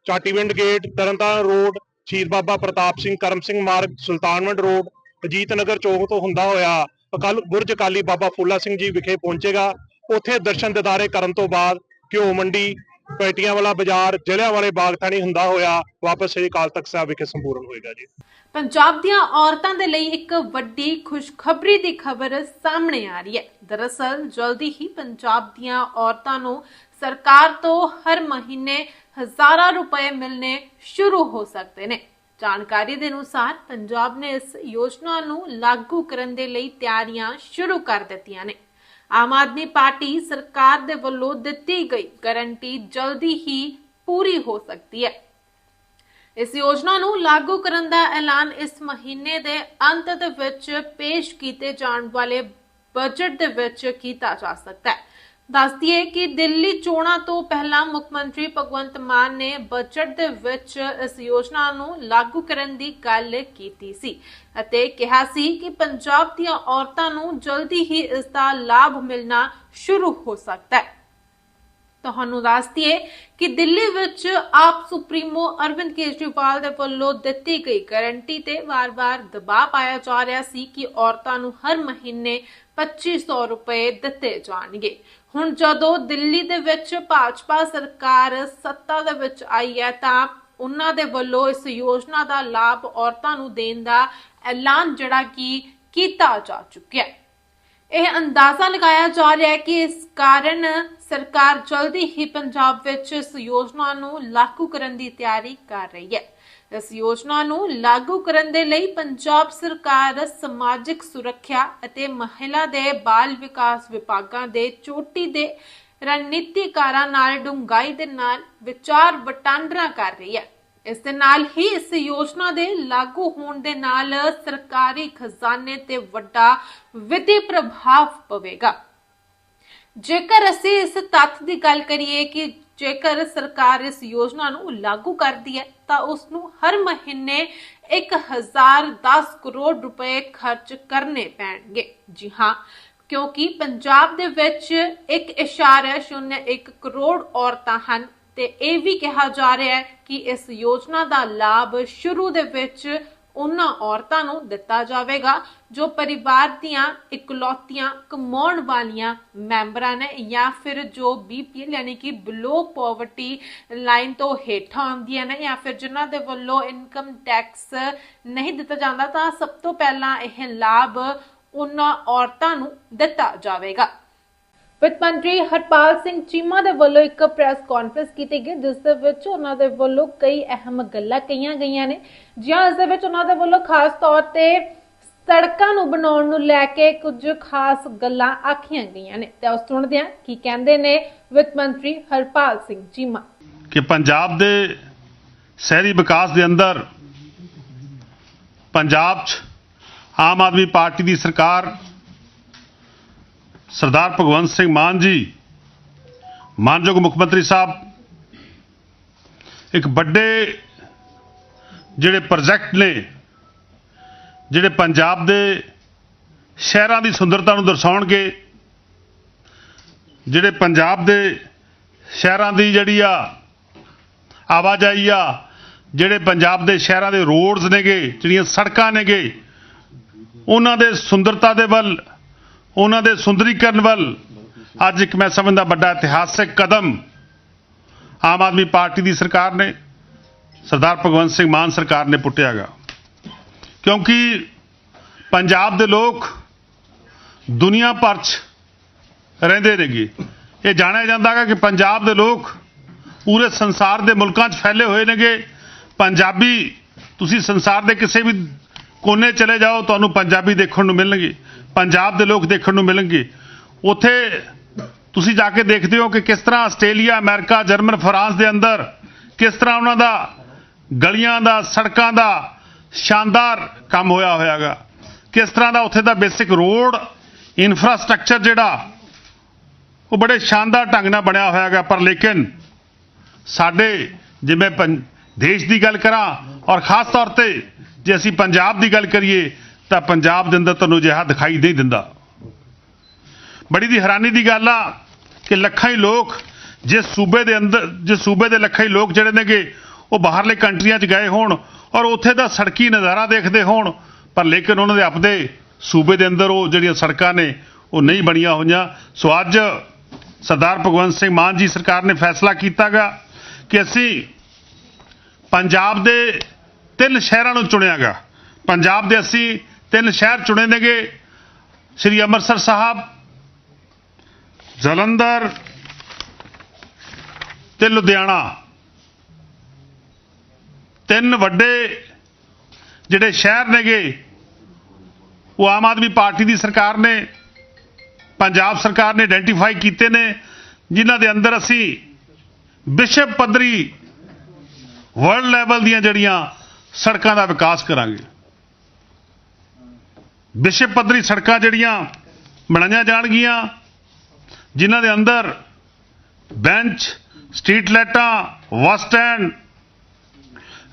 ਚਾਟੀਵਿੰਡ ਗੇਟ ਤਰਨਤਾਰਨ ਰੋਡ ਸ਼ਹੀਦ ਬਾਬਾ ਪ੍ਰਤਾਪ ਸਿੰਘ ਕਰਮ ਸਿੰਘ ਮਾਰਗ ਸੁਲਤਾਨਵਿੰਡ ਰੋਡ ਅਜੀਤ ਨਗਰ ਚੌਂਕ ਤੋਂ ਹੁੰਦਾ ਹੋਇਆ ਅਕਾਲ ਬੁਰਜ ਅਕਾਲੀ ਬਾਬਾ ਫੂਲਾ ਸਿੰਘ ਜੀ ਵਿਖੇ ਪਹੁੰਚੇਗਾ। ਉੱਥੇ ਦਰਸ਼ਨ ਦਿਦਾਰੇ ਕਰਨ ਤੋਂ ਬਾਅਦ ਘਿਓ ਮੰਡੀ ਪੈਟੀਆਂ ਵਾਲਾ ਬਾਜ਼ਾਰ ਜਲਿਆਂ ਵਾਲੇ ਬਾਗ ਥਾਣੀ ਹੁੰਦਾ ਹੋਇਆ ਵਾਪਸ ਸ੍ਰੀ ਅਕਾਲ ਤਖਤ ਸਾਹਿਬ ਵਿਖੇ ਸੰਪੂਰਨ ਹੋਏਗਾ ਜੀ। ਪੰਜਾਬ ਦੀਆਂ ਔਰਤਾਂ ਦੇ ਲਈ ਇੱਕ ਵੱਡੀ ਖੁਸ਼ਖਬਰੀ ਦੀ ਖਬਰ ਸਾਹਮਣੇ ਆ ਰਹੀ ਹੈ। ਦਰਅਸਲ, ਜਲਦੀ ਹੀ ਪੰਜਾਬ ਦੀਆਂ ਔਰਤਾਂ ਨੂੰ ਸਰਕਾਰ ਤੋਂ ਹਰ ਮਹੀਨੇ ਹਜ਼ਾਰਾਂ ਰੁਪਏ ਮਿਲਣੇ ਸ਼ੁਰੂ ਹੋ ਸਕਦੇ ਨੇ। ਜਾਣਕਾਰੀ ਦੇ ਅਨੁਸਾਰ, ਪੰਜਾਬ ਨੇ ਇਸ ਯੋਜਨਾ ਨੂੰ ਲਾਗੂ ਕਰਨ ਦੇ ਲਈ ਤਿਆਰੀਆਂ ਸ਼ੁਰੂ ਕਰ ਦਿੱਤੀਆਂ ਨੇ। ਆਮ ਆਦਮੀ ਪਾਰਟੀ ਸਰਕਾਰ ਦੇ ਵੱਲੋਂ ਦਿੱਤੀ ਗਈ ਗਾਰੰਟੀ ਜਲਦੀ ਹੀ ਪੂਰੀ ਹੋ ਸਕਦੀ ਹੈ। ਇਸ ਯੋਜਨਾ ਨੂੰ ਲਾਗੂ ਕਰਨ ਦਾ ਐਲਾਨ ਇਸ ਮਹੀਨੇ ਦੇ ਅੰਤ ਦੇ ਵਿੱਚ ਪੇਸ਼ ਕੀਤੇ ਜਾਣ ਵਾਲੇ ਬਜਟ ਦੇ ਵਿੱਚ ਕੀਤਾ ਜਾ ਸਕਦਾ ਹੈ। ਦੱਸ ਦਈਏ ਕਿ ਦਿੱਲੀ ਚੋਣਾਂ ਤੋਂ ਪਹਿਲਾਂ ਮੁੱਖ ਮੰਤਰੀ ਭਗਵੰਤ ਮਾਨ ਨੇ ਬਜਟ ਦੇ ਵਿੱਚ ਇਸ ਯੋਜਨਾ ਨੂੰ ਲਾਗੂ ਕਰਨ ਦੀ ਗੱਲ ਕੀਤੀ ਸੀ ਅਤੇ ਕਿਹਾ ਸੀ ਕਿ ਪੰਜਾਬ ਦੀਆਂ ਔਰਤਾਂ ਨੂੰ ਜਲਦੀ ਹੀ ਇਸ ਦਾ ਲਾਭ ਮਿਲਣਾ ਸ਼ੁਰੂ ਹੋ ਸਕਦਾ ਹੈ। ਤੁਹਾਨੂੰ ਦੱਸ ਦਈਏ ਕਿ ਦਿੱਲੀ ਵਿੱਚ ਆਪ ਸੁਪਰੀਮੋ ਅਰਵਿੰਦ ਕੇਜਰੀਵਾਲ ਦੇ ਵੱਲੋਂ ਦਿੱਤੀ ਗਈ ਗਾਰੰਟੀ ਤੇ ਵਾਰ-ਵਾਰ ਦਬਾਅ ਪਾਇਆ ਜਾ ਰਿਹਾ ਸੀ ਕਿ ਔਰਤਾਂ ਨੂੰ ਹਰ ਮਹੀਨੇ 2500 ਰੁਪਏ ਦਿੱਤੇ ਜਾਣਗੇ। ਹੁਣ ਜਦੋਂ ਦਿੱਲੀ ਦੇ ਵਿੱਚ ਭਾਜਪਾ ਸਰਕਾਰ ਸੱਤਾ ਦੇ ਵਿੱਚ ਆਈ ਹੈ ਤਾਂ ਉਹਨਾਂ ਦੇ ਵੱਲੋਂ ਇਸ ਯੋਜਨਾ ਦਾ ਲਾਭ ਔਰਤਾਂ ਨੂੰ ਦੇਣ ਦਾ ਐਲਾਨ ਜਿਹੜਾ ਕਿ ਕੀਤਾ ਜਾ ਚੁੱਕਿਆ ਹੈ। ਇਹ ਅੰਦਾਜ਼ਾ ਲਗਾਇਆ ਜਾ ਰਿਹਾ ਹੈ ਕਿ ਇਸ ਕਾਰਨ ਸਰਕਾਰ ਜਲਦੀ ਹੀ ਪੰਜਾਬ ਵਿੱਚ ਇਸ ਯੋਜਨਾ ਨੂੰ ਲਾਗੂ ਕਰਨ ਦੀ ਤਿਆਰੀ ਕਰ ਰਹੀ ਹੈ। ਇਸ ਯੋਜਨਾ ਨੂੰ ਲਾਗੂ ਕਰਨ ਦੇ ਲਈ ਪੰਜਾਬ ਸਰਕਾਰ ਸਮਾਜਿਕ ਸੁਰੱਖਿਆ ਅਤੇ ਮਹਿਲਾ ਦੇ ਬਾਲ ਵਿਕਾਸ ਵਿਭਾਗਾਂ ਦੇ ਚੋਟੀ ਦੇ ਰਣਨੀਤੀਕਾਰਾਂ ਨਾਲ ਡੂੰਘਾਈ ਦੇ ਨਾਲ ਵਿਚਾਰ ਵਟਾਂਦਰਾ ਕਰ ਰਹੀ ਹੈ। ਇਸ ਦੇ ਨਾਲ ਹੀ ਇਸ ਯੋਜਨਾ ਦੇ ਲਾਗੂ ਹੋਣ ਦੇ ਨਾਲ ਸਰਕਾਰੀ ਖਜ਼ਾਨੇ ਤੇ ਵੱਡਾ ਵਿੱਤੀ ਪ੍ਰਭਾਵ ਪਵੇਗਾ। ਜੇਕਰ ਅਸੀਂ ਇਸ ਤੱਥ ਦੀ ਗੱਲ ਕਰੀਏ ਕਿ ਜੇਕਰ ਸਰਕਾਰ ਇਸ ਯੋਜਨਾ ਨੂੰ ਲਾਗੂ ਕਰਦੀ ਹੈ, ਤਾਂ ਉਸ ਨੂੰ ਹਰ ਮਹੀਨੇ 1010 ਕਰੋੜ ਰੁਪਏ ਖਰਚ ਕਰਨੇ ਪੈਣਗੇ। ਜੀ ਹਾਂ, ਕਿਉਂਕਿ ਪੰਜਾਬ ਦੇ ਵਿੱਚ 1.01 ਕਰੋੜ ਔਰਤਾਂ ਹਨ ਤੇ ਇਹ ਵੀ ਕਿਹਾ ਜਾ ਰਿਹਾ ਹੈ ਕਿ ਇਸ ਯੋਜਨਾ ਦਾ ਲਾਭ ਸ਼ੁਰੂ ਦੇ ਵਿੱਚ ਉਹਨਾਂ ਔਰਤਾਂ ਨੂੰ ਦਿੱਤਾ ਜਾਵੇਗਾ, ਜੋ ਪਰਿਵਾਰ ਦੀਆਂ ਇਕਲੌਤੀਆਂ ਕਮਾਉਣ ਵਾਲੀਆਂ ਮੈਂਬਰਾਂ ਨੇ ਜਾਂ ਫਿਰ ਜੋ ਬੀਪੀਐਲ ਯਾਨੀ ਕਿ ਬਿਲੋ ਪਾਵਰਟੀ ਲਾਈਨ ਤੋਂ ਹੇਠਾਂ ਆਉਂਦੀਆਂ ਨੇ ਜਾਂ ਫਿਰ ਜਿਨ੍ਹਾਂ ਦੇ ਵੱਲੋਂ ਇਨਕਮ ਟੈਕਸ ਨਹੀਂ ਦਿੱਤਾ ਜਾਂਦਾ, ਤਾਂ ਸਭ ਤੋਂ ਪਹਿਲਾਂ ਇਹ ਲਾਭ ਉਹਨਾਂ ਔਰਤਾਂ ਨੂੰ ਦਿੱਤਾ ਜਾਵੇਗਾ। ਵਿੱਤ ਮੰਤਰੀ ਹਰਪਾਲ ਸਿੰਘ ਚੀਮਾ ਦੇ ਵੱਲੋਂ ਇੱਕ ਪ੍ਰੈਸ ਕਾਨਫਰੰਸ ਕੀਤੀ ਗਈ, ਜਿਸ ਦੇ ਵਿੱਚ ਉਹਨਾਂ ਦੇ ਵੱਲੋਂ ਕਈ ਅਹਿਮ ਗੱਲਾਂ ਕਹੀਆਂ ਗਈਆਂ ਨੇ, ਜਿਹਾਂ ਇਸ ਦੇ ਵਿੱਚ ਉਹਨਾਂ ਦੇ ਵੱਲੋਂ ਖਾਸ ਤੌਰ ਤੇ ਸੜਕਾਂ ਨੂੰ ਬਣਾਉਣ ਨੂੰ ਲੈ ਕੇ ਕੁਝ ਖਾਸ ਗੱਲਾਂ ਆਖੀਆਂ ਗਈਆਂ ਨੇ। ਤੇ ਉਸ ਸੁਣਦੇ ਹਾਂ ਕੀ ਕਹਿੰਦੇ ਨੇ ਵਿੱਤ ਮੰਤਰੀ ਹਰਪਾਲ ਸਿੰਘ ਚੀਮਾ। ਕਿ ਪੰਜਾਬ ਦੇ ਸ਼ਹਿਰੀ ਵਿਕਾਸ ਦੇ ਅੰਦਰ ਪੰਜਾਬ 'ਚ ਆਮ ਆਦਮੀ ਪਾਰਟੀ ਦੀ ਸਰਕਾਰ ਸਰਦਾਰ ਭਗਵੰਤ ਸਿੰਘ ਮਾਨ ਜੀ, ਮਾਨਯੋਗ ਮੁੱਖ ਮੰਤਰੀ ਸਾਹਿਬ, ਇੱਕ ਵੱਡੇ ਜਿਹੜੇ ਪ੍ਰੋਜੈਕਟ ਨੇ, ਜਿਹੜੇ ਪੰਜਾਬ ਦੇ ਸ਼ਹਿਰਾਂ ਦੀ ਸੁੰਦਰਤਾ ਨੂੰ ਦਰਸਾਉਣਗੇ, ਜਿਹੜੇ ਪੰਜਾਬ ਦੇ ਸ਼ਹਿਰਾਂ ਦੀ ਜਿਹੜੀ ਆ ਆਵਾਜਾਈ ਆ, ਜਿਹੜੇ ਪੰਜਾਬ ਦੇ ਸ਼ਹਿਰਾਂ ਦੇ ਰੋਡਸ ਨੇਗੇ, ਜਿਹੜੀਆਂ ਸੜਕਾਂ ਨੇਗੇ, ਉਹਨਾਂ ਦੇ ਸੁੰਦਰਤਾ ਦੇ ਵੱਲ ਉਹਨਾਂ ਦੇ ਸੁੰਦਰੀਕਰਨ ਵੱਲ ਅੱਜ ਇੱਕ ਮੈਂ ਸਮਝਦਾ ਵੱਡਾ ਇਤਿਹਾਸਿਕ ਕਦਮ ਆਮ ਆਦਮੀ ਪਾਰਟੀ ਦੀ ਸਰਕਾਰ ਨੇ, ਸਰਦਾਰ ਭਗਵੰਤ ਸਿੰਘ ਮਾਨ ਸਰਕਾਰ ਨੇ ਪੁੱਟਿਆਗਾ। ਕਿਉਂਕਿ ਪੰਜਾਬ ਦੇ ਲੋਕ ਦੁਨੀਆ ਭਰ 'ਚ ਰਹਿੰਦੇ ਨੇਗੇ। ਇਹ ਜਾਣਿਆ ਜਾਂਦਾ ਹੈ ਕਿ ਪੰਜਾਬ ਦੇ ਲੋਕ ਪੂਰੇ ਸੰਸਾਰ ਦੇ ਮੁਲਕਾਂ 'ਚ ਫੈਲੇ ਹੋਏ ਨੇਗੇ। ਪੰਜਾਬੀ, ਤੁਸੀਂ ਸੰਸਾਰ ਦੇ ਕਿਸੇ ਵੀ ਕੋਨੇ ਚਲੇ ਜਾਓ, ਤੁਹਾਨੂੰ ਪੰਜਾਬੀ ਦੇਖਣ ਨੂੰ ਮਿਲਣਗੇ। ਪੰਜਾਬ ਦੇ ਲੋਕ ਦੇਖਣ ਨੂੰ ਮਿਲਣਗੇ। ਉੱਥੇ ਤੁਸੀਂ ਜਾ ਕੇ ਦੇਖਦੇ ਹੋ ਕਿ ਕਿਸ ਤਰ੍ਹਾਂ ਆਸਟ੍ਰੇਲੀਆ, ਅਮਰੀਕਾ, ਜਰਮਨ, ਫਰਾਂਸ ਦੇ ਅੰਦਰ ਕਿਸ ਤਰ੍ਹਾਂ ਉਹਨਾਂ ਦਾ ਗਲੀਆਂ ਦਾ, ਸੜਕਾਂ ਦਾ ਸ਼ਾਨਦਾਰ ਕੰਮ ਹੋਇਆ ਹੋਇਆਗਾ। ਕਿਸ ਤਰ੍ਹਾਂ ਦਾ ਉੱਥੇ ਦਾ ਬੇਸਿਕ ਰੋਡ ਇਨਫਰਾਸਟ੍ਰਕਚਰ ਜਿਹੜਾ, ਉਹ ਬੜੇ ਸ਼ਾਨਦਾਰ ਢੰਗ ਨਾਲ ਬਣਿਆ ਹੋਇਆਗਾ। ਪਰ ਲੇਕਿਨ ਸਾਡੇ ਜਿਵੇਂ ਪੰ- ਦੇਸ਼ ਦੀ ਗੱਲ ਕਰਾਂ ਔਰ ਖਾਸ ਤੌਰ ਤੇ ਜੇ ਅਸੀਂ ਪੰਜਾਬ ਦੀ ਗੱਲ ਕਰੀਏ ਤਾਂ ਪੰਜਾਬ ਦੇ ਅੰਦਰ ਤੁਹਾਨੂੰ ਅਜਿਹਾ ਦਿਖਾਈ ਨਹੀਂ ਦਿੰਦਾ। ਬੜੀ ਦੀ ਹੈਰਾਨੀ ਦੀ ਗੱਲ ਆ ਕਿ ਲੱਖਾਂ ਹੀ ਲੋਕ ਜਿਸ ਸੂਬੇ ਦੇ ਅੰਦਰ ਜਿਸ ਸੂਬੇ ਦੇ ਲੱਖਾਂ ਹੀ ਲੋਕ ਜਿਹੜੇ ਨੇਗੇ, ਉਹ ਬਾਹਰਲੇ ਕੰਟਰੀਆਂ 'ਚ ਗਏ ਹੋਣ ਔਰ ਉੱਥੇ ਦਾ ਸੜਕੀ ਨਜ਼ਾਰਾ ਦੇਖਦੇ ਹੋਣ, ਪਰ ਲੇਕਿਨ ਉਹਨਾਂ ਦੇ ਆਪਦੇ ਸੂਬੇ ਦੇ ਅੰਦਰ ਉਹ ਜਿਹੜੀਆਂ ਸੜਕਾਂ ਨੇ, ਉਹ ਨਹੀਂ ਬਣੀਆਂ ਹੋਈਆਂ। ਸੋ ਅੱਜ ਸਰਦਾਰ ਭਗਵੰਤ ਸਿੰਘ ਮਾਨ ਜੀ ਸਰਕਾਰ ਨੇ ਫੈਸਲਾ ਕੀਤਾਗਾ ਕਿ ਅਸੀਂ ਪੰਜਾਬ ਦੇ ਤਿੰਨ ਸ਼ਹਿਰਾਂ ਨੂੰ ਚੁਣਿਆਗਾ। ਪੰਜਾਬ ਦੇ ਅਸੀਂ ਤਿੰਨ ਸ਼ਹਿਰ ਚੁਣੇ ਨੇਗੇ। ਸ੍ਰੀ ਅੰਮ੍ਰਿਤਸਰ ਸਾਹਿਬ, ਜਲੰਧਰ ਤੇ ਲੁਧਿਆਣਾ। ਤਿੰਨ ਵੱਡੇ ਜਿਹੜੇ ਸ਼ਹਿਰ ਨੇਗੇ, ਉਹ ਆਮ ਆਦਮੀ ਪਾਰਟੀ ਦੀ ਸਰਕਾਰ ਨੇ, ਪੰਜਾਬ ਸਰਕਾਰ ਨੇ ਆਇਡੈਂਟੀਫਾਈ ਕੀਤੇ ਨੇ, ਜਿਨ੍ਹਾਂ ਦੇ ਅੰਦਰ ਅਸੀਂ ਵਿਸ਼ਵ ਪੱਧਰੀ ਵਰਲਡ ਲੈਵਲ ਦੀਆਂ ਜਿਹੜੀਆਂ ਸੜਕਾਂ ਦਾ ਵਿਕਾਸ ਕਰਾਂਗੇ। ਵਿਸ਼ਵ ਪੱਧਰੀ ਸੜਕਾਂ ਜਿਹੜੀਆਂ ਬਣਾਈਆਂ ਜਾਣਗੀਆਂ, ਜਿਨ੍ਹਾਂ ਦੇ ਅੰਦਰ ਬੈਂਚ, ਸਟਰੀਟ ਲਾਈਟਾਂ, ਬੱਸ ਸਟੈਂਡ,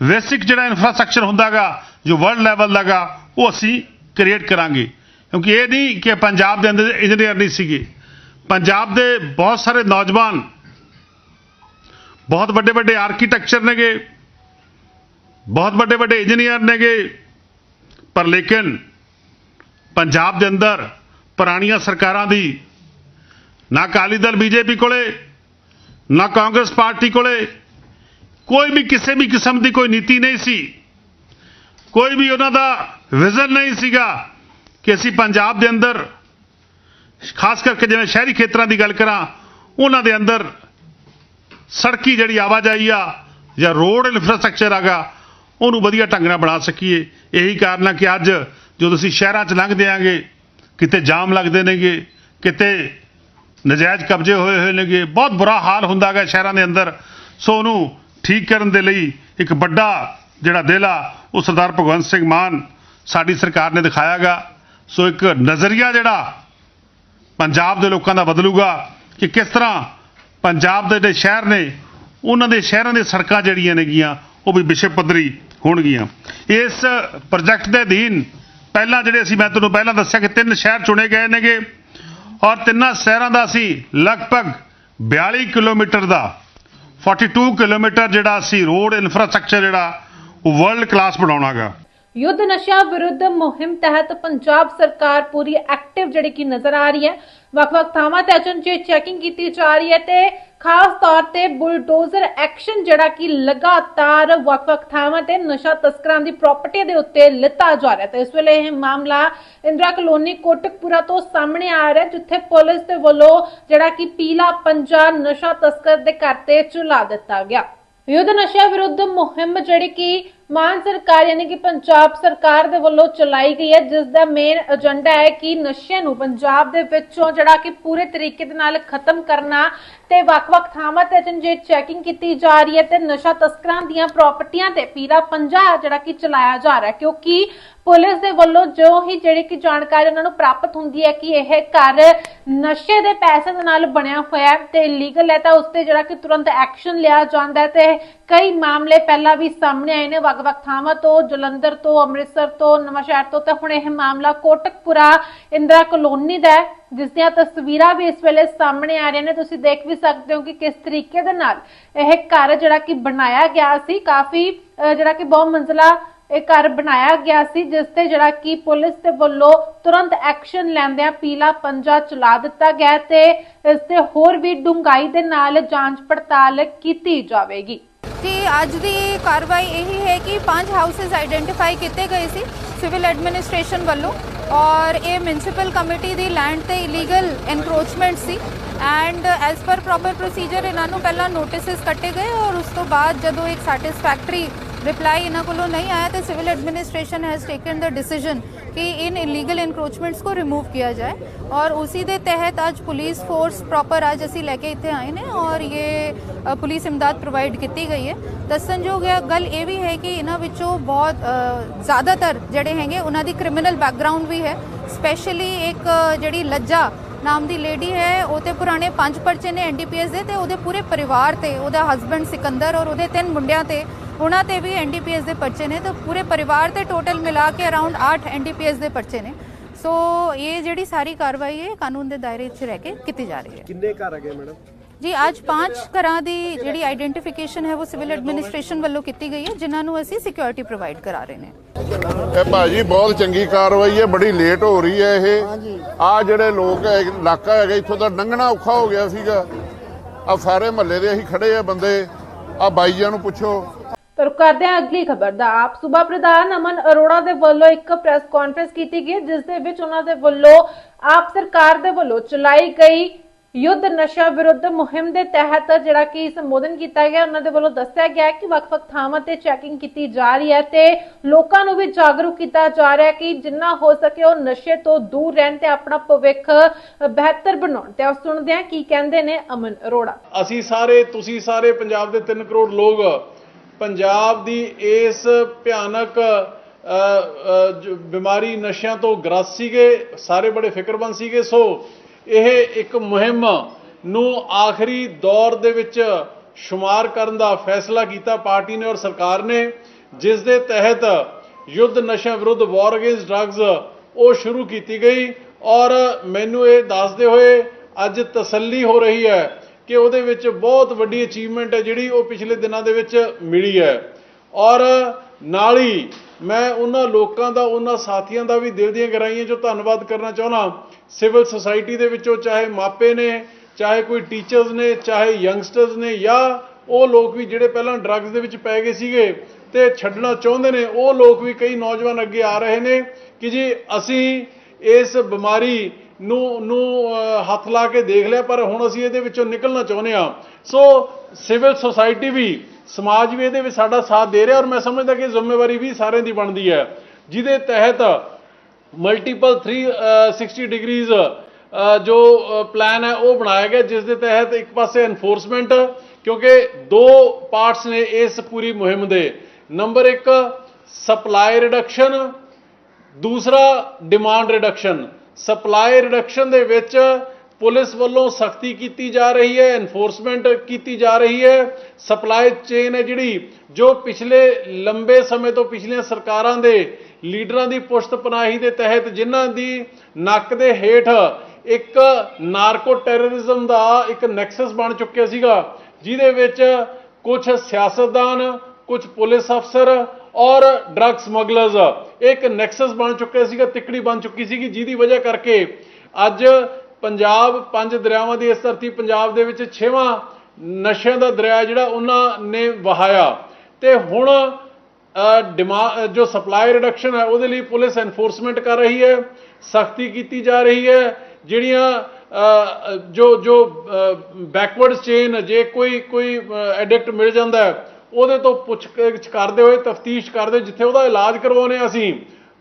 ਬੇਸਿਕ ਜਿਹੜਾ ਇਨਫਰਾਸਟ੍ਰਕਚਰ ਹੁੰਦਾਗਾ, ਜੋ ਵਰਲਡ ਲੈਵਲ ਦਾਗਾ, ਉਹ ਅਸੀਂ ਕ੍ਰੀਏਟ ਕਰਾਂਗੇ। ਕਿਉਂਕਿ ਇਹ ਨਹੀਂ ਕਿ ਪੰਜਾਬ ਦੇ ਅੰਦਰ ਇੰਜੀਨੀਅਰ ਨਹੀਂ ਸੀਗੇ। ਪੰਜਾਬ ਦੇ ਬਹੁਤ ਸਾਰੇ ਨੌਜਵਾਨ, ਬਹੁਤ ਵੱਡੇ ਵੱਡੇ ਆਰਕੀਟੈਕਚਰ ਨੇਗੇ, ਬਹੁਤ ਵੱਡੇ ਵੱਡੇ ਇੰਜੀਨੀਅਰ ਨੇਗੇ, ਪਰ ਲੇਕਿਨ ਪੰਜਾਬ ਦੇ ਅੰਦਰ ਪੁਰਾਣੀਆਂ ਸਰਕਾਰਾਂ ਦੀ, ਨਾ ਅਕਾਲੀ ਦਲ ਬੀਜੇਪੀ ਕੋਲੇ, ਨਾ ਕਾਂਗਰਸ ਪਾਰਟੀ ਕੋਲੇ, ਕੋਈ ਵੀ ਕਿਸੇ ਵੀ ਕਿਸਮ ਦੀ ਕੋਈ ਨੀਤੀ ਨਹੀਂ ਸੀ। ਕੋਈ ਵੀ ਉਹਨਾਂ ਦਾ ਵਿਜ਼ਨ ਨਹੀਂ ਸੀਗਾ ਕਿ ਅਸੀਂ ਪੰਜਾਬ ਦੇ ਅੰਦਰ, ਖਾਸ ਕਰਕੇ ਜਿਵੇਂ ਸ਼ਹਿਰੀ ਖੇਤਰਾਂ ਦੀ ਗੱਲ ਕਰਾਂ, ਉਹਨਾਂ ਦੇ ਅੰਦਰ ਸੜਕੀ ਜਿਹੜੀ ਆਵਾਜਾਈ ਆ ਜਾਂ ਰੋਡ ਇਨਫਰਾਸਟ੍ਰਕਚਰ ਆਗਾ, ਉਹਨੂੰ ਵਧੀਆ ਢੰਗ ਨਾਲ ਬਣਾ ਸਕੀਏ। ਇਹੀ ਕਾਰਨ ਆ ਕਿ ਅੱਜ ਜਦੋਂ ਅਸੀਂ ਸ਼ਹਿਰਾਂ 'ਚ ਲੰਘਦੇ ਆਂਗੇ, ਕਿਤੇ ਜਾਮ ਲੱਗਦੇ ਨੇਗੇ, ਕਿਤੇ ਨਜਾਇਜ਼ ਕਬਜ਼ੇ ਹੋਏ ਹੋਏ ਨੇਗੇ, ਬਹੁਤ ਬੁਰਾ ਹਾਲ ਹੁੰਦਾਗਾ ਸ਼ਹਿਰਾਂ ਦੇ ਅੰਦਰ। ਸੋ ਉਹਨੂੰ ਠੀਕ ਕਰਨ ਦੇ ਲਈ ਇੱਕ ਵੱਡਾ ਜਿਹੜਾ ਦਿਲ ਆ, ਉਹ ਸਰਦਾਰ ਭਗਵੰਤ ਸਿੰਘ ਮਾਨ ਸਾਡੀ ਸਰਕਾਰ ਨੇ ਦਿਖਾਇਆਗਾ ਸੋ ਇੱਕ ਨਜ਼ਰੀਆ ਜਿਹੜਾ ਪੰਜਾਬ ਦੇ ਲੋਕਾਂ ਦਾ ਬਦਲੂਗਾ ਕਿ ਕਿਸ ਤਰ੍ਹਾਂ ਪੰਜਾਬ ਦੇ ਜਿਹੜੇ ਸ਼ਹਿਰ ਨੇ, ਉਹਨਾਂ ਦੇ ਸ਼ਹਿਰਾਂ ਦੇ ਸੜਕਾਂ ਜਿਹੜੀਆਂ ਨੇਗੀਆਂ, ਉਹ ਵੀ ਵਿਸ਼ਵ ਪੱਧਰੀ ਹੋਣਗੀਆਂ। ਇਸ ਪ੍ਰੋਜੈਕਟ ਦੇ ਅਧੀਨ ਪਹਿਲਾਂ ਜਿਹੜੇ ਅਸੀਂ, ਮੈਂ ਤੁਹਾਨੂੰ ਪਹਿਲਾਂ ਦੱਸਿਆ ਕਿ ਤਿੰਨ ਸ਼ਹਿਰ ਚੁਣੇ ਗਏ ਨੇਗੇ ਔਰ ਤਿੰਨਾਂ ਸ਼ਹਿਰਾਂ ਦਾ ਅਸੀਂ ਲਗਭਗ 42 ਕਿਲੋਮੀਟਰ ਦਾ 42 ਕਿਲੋਮੀਟਰ ਜਿਹੜਾ ਅਸੀਂ ਰੋਡ ਇਨਫਰਾਸਟ੍ਰਕਚਰ ਜਿਹੜਾ, ਉਹ ਵਰਲਡ ਕਲਾਸ ਬਣਾਉਣਾਗਾ। ਯੁੱਧ ਨਸ਼ਾ ਵਿਰੁੱਧ ਮੁਹਿੰਮ ਤਹਿਤ ਪੰਜਾਬ ਸਰਕਾਰ ਪੂਰੀ ਐਕਟਿਵ ਜਿਹੜੀ ਕਿ ਨਜ਼ਰ ਆ ਰਹੀ ਹੈ, ਵੱਖ-ਵੱਖ ਥਾਵਾਂ ਤੇ ਅਚਨਚੇਤ ਚੈਕਿੰਗ ਕੀਤੀ ਜਾ ਰਹੀ ਹੈ ਤੇ ਖਾਸ ਤੌਰ ਤੇ ਬੁਲਡੋਜ਼ਰ ਐਕਸ਼ਨ ਜਿਹੜਾ ਕਿ ਲਗਾਤਾਰ ਵੱਖ-ਵੱਖ ਥਾਵਾਂ ਤੇ ਨਸ਼ਾ ਤਸਕਰਾਂ ਦੀ ਪ੍ਰਾਪਰਟੀ ਦੇ ਉੱਤੇ ਲਿੱਤਾ ਜਾ ਰਿਹਾ ਤੇ ਇਸ ਵੇਲੇ ਇਹ ਮਾਮਲਾ ਇੰਦਰਾ ਕਲੋਨੀ ਕੋਟਕਪੁਰਾ ਤੋਂ ਸਾਹਮਣੇ ਆ ਰਿਹਾ ਜਿੱਥੇ ਪੁਲਿਸ ਦੇ ਵੱਲੋਂ ਜਿਹੜਾ ਕਿ ਪੀਲਾ ਪੰਜਾ ਨਸ਼ਾ ਤਸਕਰ ਦੇ ਘਰ ਤੇ ਚੁਲਾ ਦਿੱਤਾ ਗਿਆ। ਯੁੱਧ ਨਸ਼ਾ ਵਿਰੁੱਧ ਮੁਹਿੰਮ ਜਿਹੜੀ ਕਿ ਮਾਨ ਸਰਕਾਰ ਯਾਨੀ ਕਿ ਪੰਜਾਬ ਸਰਕਾਰ ਦੇ ਵੱਲੋਂ ਚਲਾਈ ਗਈ ਹੈ, ਜਿਸ ਦਾ ਮੇਨ ਏਜੰਡਾ ਹੈ ਕਿ ਨਸ਼ੇ ਨੂੰ ਪੰਜਾਬ ਦੇ ਵਿੱਚੋਂ ਜਿਹੜਾ ਕਿ ਪੂਰੇ ਤਰੀਕੇ ਦੇ ਨਾਲ ਖਤਮ ਕਰਨਾ ਤੇ ਵੱਖ-ਵੱਖ ਥਾਵਾਂ ਤੇ ਅਚਨਚੇਤ ਚੈਕਿੰਗ ਕੀਤੀ ਜਾ ਰਹੀ ਹੈ ਤੇ ਨਸ਼ਾ ਤਸਕਰਾਂ ਦੀਆਂ ਪ੍ਰਾਪਰਟੀਆਂ ਤੇ ਪੀਲਾ ਪੰਜਾ ਜਿਹੜਾ ਕਿ ਚਲਾਇਆ ਜਾ ਰਿਹਾ ਹੈ। ਕਿਉਂਕਿ ਪੁਲਿਸ ਦੇ ਵੱਲੋਂ ਜੋ ਹੀ ਜਿਹੜੀ ਕਿ ਜਾਣਕਾਰੀ ਉਹਨਾਂ ਨੂੰ ਪ੍ਰਾਪਤ ਹੁੰਦੀ ਹੈ ਕਿ ਇਹ ਘਰ ਨਸ਼ੇ ਦੇ ਪੈਸੇ ਦੇ ਨਾਲ ਬਣਿਆ ਹੋਇਆ ਤੇ ਇਲੀਗਲ ਹੈ ਤਾਂ ਉਸ ਤੇ ਜਿਹੜਾ ਕਿ ਤੁਰੰਤ ਐਕਸ਼ਨ ਲਿਆ ਜਾਂਦਾ ਹੈ ਤੇ ਕਈ ਮਾਮਲੇ ਪਹਿਲਾਂ ਵੀ ਸਾਹਮਣੇ ਆਏ ਨੇ ਵੱਖ-ਵੱਖ ਥਾਵਾਂ ਤੋਂ, ਜਲੰਧਰ ਤੋਂ, ਅੰਮ੍ਰਿਤਸਰ ਤੋਂ, ਨਵਾਂਸ਼ਹਿਰ ਤੋਂ ਤੇ ਹੁਣ ਇਹ ਮਾਮਲਾ ਕੋਟਕਪੁਰਾ ਇੰਦਰਾ ਕਲੋਨੀ ਦਾ ਹੈ, ਜਿਸ ਦੀਆਂ ਤਸਵੀਰਾਂ ਵੀ ਇਸ ਵੇਲੇ ਸਾਹਮਣੇ ਆ ਰਹੀਆਂ ਨੇ। ਤੁਸੀਂ ਦੇਖ ਵੀ ਸਕਦੇ ਹੋ ਕਿ ਕਿਸ ਤਰੀਕੇ ਦੇ ਨਾਲ ਇਹ ਘਰ ਜਿਹੜਾ ਕਿ ਬਣਾਇਆ ਗਿਆ ਸੀ, ਕਾਫੀ ਜਿਹੜਾ ਕਿ ਬਹੁ ਮੰਜ਼ਲਾ ਇਹ ਘਰ ਬਣਾਇਆ ਗਿਆ ਸੀ, ਜਿਸ ਤੇ ਜਿਹੜਾ ਕਿ ਪੁਲਿਸ ਦੇ ਵੱਲੋਂ ਤੁਰੰਤ ਐਕਸ਼ਨ ਲੈਂਦਿਆਂ ਪੀਲਾ ਪੰਜਾ ਚਲਾ ਦਿੱਤਾ ਗਿਆ ਤੇ ਇਸ ਤੇ ਹੋਰ ਵੀ ਡੂੰਘਾਈ ਦੇ ਨਾਲ ਜਾਂਚ ਪੜਤਾਲ ਕੀਤੀ ਜਾਵੇਗੀ। ਕਿ ਅੱਜ ਦੀ ਕਾਰਵਾਈ ਇਹੀ ਹੈ ਕਿ ਪੰਜ ਹਾਊਸਸ ਆਈਡੈਂਟੀਫਾਈ ਕੀਤੇ ਗਏ ਸੀ ਸਿਵਲ ਐਡਮਿਨਿਸਟ੍ਰੇਸ਼ਨ ਵੱਲੋਂ ਔਰ ਇਹ ਮਿਊਨਿਸਪਲ ਕਮੇਟੀ ਦੀ ਲੈਂਡ ਤੇ illegal encroachment C and as per proper procedure ਇਹਨਾਂ ਨੂੰ ਪਹਿਲਾਂ ਨੋਟਿਸਸ ਕੱਟੇ ਗਏ ਔਰ ਉਸ ਤੋਂ ਬਾਅਦ ਜਦੋਂ ਇੱਕ ਸੈਟੀਸਫੈਕਟਰੀ ਰਿਪਲਾਈ ਇਹਨਾਂ ਕੋਲੋਂ ਨਹੀਂ ਆਇਆ ਤੇ civil administration has taken the decision ਕਿ ਇਨ ਇਲੀਗਲ ਇਨਕਰੋਚਮੈਂਟਸ ਕੋ ਰਿਮੂਵ ਕੀਤਾ ਜਾਏ। ਔਰ उसी ਦੇ ਤਹਿਤ ਅੱਜ पुलिस ਫੋਰਸ ਪ੍ਰੋਪਰ ਅੱਜ ਅਸੀਂ ਲੈ ਕੇ ਇੱਥੇ ਆਏ ਨੇ ਔਰ ਇਹ ਪੁਲਿਸ ਇਮਦਾਦ ਪ੍ਰੋਵਾਈਡ ਕੀਤੀ ਗਈ ਹੈ। ਦੱਸਣਯੋਗ ਗੱਲ ਇਹ ਵੀ ਹੈ ਕਿ ਇਹਨਾਂ ਵਿੱਚੋਂ ਬਹੁਤ ਜ਼ਿਆਦਾਤਰ ਜਿਹੜੇ ਹੈਗੇ ਉਹਨਾਂ ਦੀ ਕ੍ਰਿਮੀਨਲ ਬੈਕਗ੍ਰਾਉਂਡ ਵੀ ਹੈ। ਸਪੈਸ਼ਲੀ ਇੱਕ, ਜਿਹੜੀ ਲੱਜਾ ਨਾਮ ਦੀ ਲੇਡੀ ਹੈ, ਉਹ ਤੇ ਪੁਰਾਣੇ ਪੰਜ ਪਰਚੇ ਨੇ ਐਨਡੀਪੀਐਸ ਦੇ ਤੇ ਉਹਦੇ ਪੂਰੇ ਪਰਿਵਾਰ ਤੇ, ਉਹਦਾ ਹਸਬੰਡ ਸਿਕੰਦਰ ਔਰ ਉਹਦੇ ਤਿੰਨ ਮੁੰਡਿਆਂ ਤੇ ਉਹਨਾਂ ਤੇ ਵੀ ਐਨਡੀਪੀਐਸ ਦੇ ਪਰਚੇ ਨੇ ਤੇ ਪੂਰੇ ਪਰਿਵਾਰ ਤੇ ਟੋਟਲ ਮਿਲਾ ਕੇ ਅਰਾਊਂਡ 8 ਐਨਡੀਪੀਐਸ ਦੇ ਪਰਚੇ ਨੇ। ਸੋ ਇਹ ਜਿਹੜੀ ਸਾਰੀ ਕਾਰਵਾਈ ਹੈ ਕਾਨੂੰਨ ਦੇ ਦਾਇਰੇ 'ਚ ਰਹਿ ਕੇ ਕੀਤੀ ਜਾ ਰਹੀ ਹੈ। ਕਿੰਨੇ ਘਰ ਹੈਗੇ ਮੈਡਮ? ਜੀ ਅੱਜ ਪੰਜ ਘਰਾਂ ਦੀ ਜਿਹੜੀ ਆਈਡੈਂਟੀਫਿਕੇਸ਼ਨ ਹੈ ਉਹ ਸਿਵਲ ਐਡਮਿਨਿਸਟ੍ਰੇਸ਼ਨ ਵੱਲੋਂ ਕੀਤੀ ਗਈ ਹੈ ਜਿਨ੍ਹਾਂ ਨੂੰ ਅਸੀਂ ਸਿਕਿਉਰਿਟੀ ਪ੍ਰੋਵਾਈਡ ਕਰਾ ਰਹੇ ਨੇ। ਇਹ ਭਾਜੀ ਬਹੁਤ ਚੰਗੀ ਕਾਰਵਾਈ ਹੈ ਬੜੀ ਲੇਟ ਹੋ ਰਹੀ ਹੈ ਇਹ। ਆ ਜਿਹੜੇ ਲੋਕ ਹੈ, ਇਲਾਕਾ ਹੈਗਾ ਇੱਥੋਂ ਦਾ ਲੰਘਣਾ ਔਖਾ ਹੋ ਗਿਆ ਸੀਗਾ। ਆ ਸਾਰੇ ਮਹੱਲੇ ਦੇ ਅਸੀਂ ਖੜੇ ਆ ਬੰਦੇ। ਆ ਬਾਈਆਂ ਨੂੰ ਪੁੱਛੋ। ਤਾਂ ਕਰਦੇ ਹਾਂ, ਅਗਲੀ ਖਬਰ ਦਾ। ਆਪ ਸੂਬਾ ਪ੍ਰਧਾਨ ਅਮਨ ਅਰੋੜਾ ਦੇ ਵੱਲੋਂ ਇੱਕ ਪ੍ਰੈਸ ਕਾਨਫਰੰਸ ਕੀਤੀ ਗਈ, ਜਿਸ ਦੇ ਵਿੱਚ ਉਹਨਾਂ ਦੇ ਵੱਲੋਂ ਆਪ ਸਰਕਾਰ ਦੇ ਵੱਲੋਂ ਚਲਾਈ ਗਈ ਯੁੱਧ ਨਸ਼ਾ ਵਿਰੁੱਧ ਮੁਹਿੰਮ ਦੇ ਤਹਿਤ ਜਿਹੜਾ ਕਿ ਸੰਬੋਧਨ ਕੀਤਾ ਗਿਆ, ਉਹਨਾਂ ਦੇ ਵੱਲੋਂ ਦੱਸਿਆ ਗਿਆ ਕਿ ਵੱਖ-ਵੱਖ ਥਾਵਾਂ ਤੇ ਚੈਕਿੰਗ ਕੀਤੀ ਜਾ ਰਹੀ ਹੈ ਤੇ ਲੋਕਾਂ ਨੂੰ ਵੀ ਜਾਗਰੂਕ ਕੀਤਾ ਜਾ ਰਿਹਾ ਹੈ ਕਿ ਜਿੰਨਾ ਹੋ ਸਕੇ ਉਹ ਨਸ਼ੇ ਤੋਂ ਦੂਰ ਰਹਿਣ ਤੇ ਆਪਣਾ ਭਵਿੱਖ ਬਿਹਤਰ ਬਣਾਉਣ ਤੇ ਆਓ ਸੁਣਦੇ ਹਾਂ ਕੀ ਕਹਿੰਦੇ ਨੇ ਅਮਨ ਅਰੋੜਾ। ਅਸੀਂ ਸਾਰੇ, ਤੁਸੀਂ ਸਾਰੇ, ਪੰਜਾਬ ਦੇ 3 ਕਰੋੜ ਲੋਕ ਪੰਜਾਬ ਦੀ ਇਸ ਭਿਆਨਕ ਬਿਮਾਰੀ ਨਸ਼ਿਆਂ ਤੋਂ ਗ੍ਰਸਤ ਸੀਗੇ, ਸਾਰੇ ਬੜੇ ਫਿਕਰਮੰਦ ਸੀਗੇ। ਸੋ ਇਹ ਇੱਕ ਮੁਹਿੰਮ ਨੂੰ ਆਖਰੀ ਦੌਰ ਦੇ ਵਿੱਚ ਸ਼ੁਮਾਰ ਕਰਨ ਦਾ ਫੈਸਲਾ ਕੀਤਾ ਪਾਰਟੀ ਨੇ ਔਰ ਸਰਕਾਰ ਨੇ, ਜਿਸ ਦੇ ਤਹਿਤ ਯੁੱਧ ਨਸ਼ਾ ਵਿਰੁੱਧ ਵਾਰ ਅਗੇਂਸਟ ਡਰੱਗਸ ਉਹ ਸ਼ੁਰੂ ਕੀਤੀ ਗਈ। ਔਰ ਮੈਨੂੰ ਇਹ ਦੱਸਦੇ ਹੋਏ ਅੱਜ ਤਸੱਲੀ ਹੋ ਰਹੀ ਹੈ ਕਿ ਉਹਦੇ ਵਿੱਚ ਬਹੁਤ ਵੱਡੀ ਅਚੀਵਮੈਂਟ ਹੈ ਜਿਹੜੀ ਉਹ ਪਿਛਲੇ ਦਿਨਾਂ ਦੇ ਵਿੱਚ ਮਿਲੀ ਹੈ। ਔਰ ਨਾਲ ਹੀ ਮੈਂ ਉਹਨਾਂ ਲੋਕਾਂ ਦਾ, ਉਹਨਾਂ ਸਾਥੀਆਂ ਦਾ ਵੀ ਦਿਲ ਦੀਆਂ ਗਹਿਰਾਈਆਂ 'ਚੋਂ ਧੰਨਵਾਦ ਕਰਨਾ ਚਾਹੁੰਦਾ ਸਿਵਲ ਸੁਸਾਇਟੀ ਦੇ ਵਿੱਚੋਂ ਚਾਹੇ ਮਾਪੇ ਨੇ, ਚਾਹੇ ਕੋਈ ਟੀਚਰਸ ਨੇ, ਚਾਹੇ ਯੰਗਸਟਰਸ ਨੇ ਜਾਂ ਉਹ ਲੋਕ ਵੀ ਜਿਹੜੇ ਪਹਿਲਾਂ ਡਰੱਗਸ ਦੇ ਵਿੱਚ ਪੈ ਗਏ ਸੀਗੇ ਤੇ ਛੱਡਣਾ ਚਾਹੁੰਦੇ ਨੇ, ਉਹ ਲੋਕ ਵੀ ਕਈ ਨੌਜਵਾਨ ਅੱਗੇ ਆ ਰਹੇ ਨੇ ਕਿ ਜੀ ਅਸੀਂ ਇਸ ਬਿਮਾਰੀ ਨੂੰ ਨੂੰ ਹੱਥ ਲਾ ਕੇ ਦੇਖ ਲਿਆ, ਪਰ ਹੁਣ ਅਸੀਂ ਇਹਦੇ ਵਿੱਚੋਂ ਨਿਕਲਣਾ ਚਾਹੁੰਦੇ ਆ ਸੋ ਸਿਵਲ ਸੁਸਾਇਟੀ ਵੀ, ਸਮਾਜ ਵੀ ਇਹਦੇ ਵਿੱਚ ਸਾਡਾ ਸਾਥ ਦੇ ਰਿਹਾ ਔਰ ਮੈਂ ਸਮਝਦਾ ਕਿ ਜ਼ਿੰਮੇਵਾਰੀ ਵੀ ਸਾਰਿਆਂ ਦੀ ਬਣਦੀ ਹੈ। ਜਿਹਦੇ ਤਹਿਤ ਮਲਟੀਪਲ 360 ਡਿਗਰੀਜ਼ ਜੋ ਪਲਾਨ ਹੈ, ਉਹ ਬਣਾਇਆ ਗਿਆ, ਜਿਸ ਦੇ ਤਹਿਤ ਇੱਕ ਪਾਸੇ ਐਨਫੋਰਸਮੈਂਟ ਕਿਉਂਕਿ ਦੋ ਪਾਰਟਸ ਨੇ ਇਸ ਪੂਰੀ ਮੁਹਿੰਮ ਦੇ। ਨੰਬਰ 1 ਸਪਲਾਈ ਰਿਡਕਸ਼ਨ ਦੂਸਰਾ ਡਿਮਾਂਡ ਰਿਡਕਸ਼ਨ ਸਪਲਾਈ ਰਿਡਕਸ਼ਨ ਦੇ ਵਿੱਚ ਪੁਲਿਸ ਵੱਲੋਂ ਸਖਤੀ ਕੀਤੀ ਜਾ ਰਹੀ ਹੈ ਐਨਫੋਰਸਮੈਂਟ ਕੀਤੀ ਜਾ ਰਹੀ ਹੈ। ਸਪਲਾਈ ਚੇਨ ਹੈ ਜਿਹੜੀ, ਜੋ ਪਿਛਲੇ ਲੰਬੇ ਸਮੇਂ ਤੋਂ ਪਿਛਲੀਆਂ ਸਰਕਾਰਾਂ ਦੇ ਲੀਡਰਾਂ ਦੀ ਪੁਸ਼ਤ ਪਨਾਹੀ ਦੇ ਤਹਿਤ ਜਿਨ੍ਹਾਂ ਦੀ ਨੱਕ ਦੇ ਹੇਠ ਇੱਕ ਨਾਰਕੋ ਟੈਰਰਿਜ਼ਮ ਦਾ ਇੱਕ ਨੈਕਸਸ ਬਣ ਚੁੱਕਿਆ ਸੀਗਾ, ਜਿਹਦੇ ਵਿੱਚ ਕੁਝ ਸਿਆਸਤਦਾਨ ਕੁਝ ਪੁਲਿਸ ਅਫਸਰ ਔਰ ਡਰੱਗ ਸਮਗਲਰਸ ਇੱਕ ਨੈਕਸਸ ਬਣ ਚੁੱਕਿਆ ਸੀਗਾ ਤਿਕੜੀ ਬਣ ਚੁੱਕੀ ਸੀਗੀ ਜਿਹਦੀ ਵਜ੍ਹਾ ਕਰਕੇ ਅੱਜ ਪੰਜਾਬ ਪੰਜ ਦਰਿਆਵਾਂ ਦੀ ਇਸ ਧਰਤੀ ਪੰਜਾਬ ਦੇ ਵਿੱਚ ਛੇਵਾਂ ਨਸ਼ਿਆਂ ਦਾ ਦਰਿਆ ਜਿਹੜਾ ਉਹਨਾਂ ਨੇ ਵਹਾਇਆ। ਤੇ ਹੁਣ ਅ, ਜੋ ਸਪਲਾਈ ਰਿਡਕਸ਼ਨ ਹੈ ਉਹਦੇ ਲਈ ਪੁਲਿਸ ਐਨਫੋਰਸਮੈਂਟ ਕਰ ਰਹੀ ਹੈ ਸਖਤੀ ਕੀਤੀ ਜਾ ਰਹੀ ਹੈ ਜਿਹੜੀਆਂ ਜੋ ਜੋ ਬੈਕਵਰਡ ਚੇਨ ਜੇ ਕੋਈ ਕੋਈ ਐਡਿਕਟ ਮਿਲ ਜਾਂਦਾ ਹੈ ਉਹਦੇ ਤੋਂ ਪੁੱਛ ਕਰਦੇ ਹੋਏ, ਤਫਤੀਸ਼ ਕਰਦੇ ਜਿੱਥੇ ਉਹਦਾ ਇਲਾਜ ਕਰਵਾਉਨੇ ਅਸੀਂ,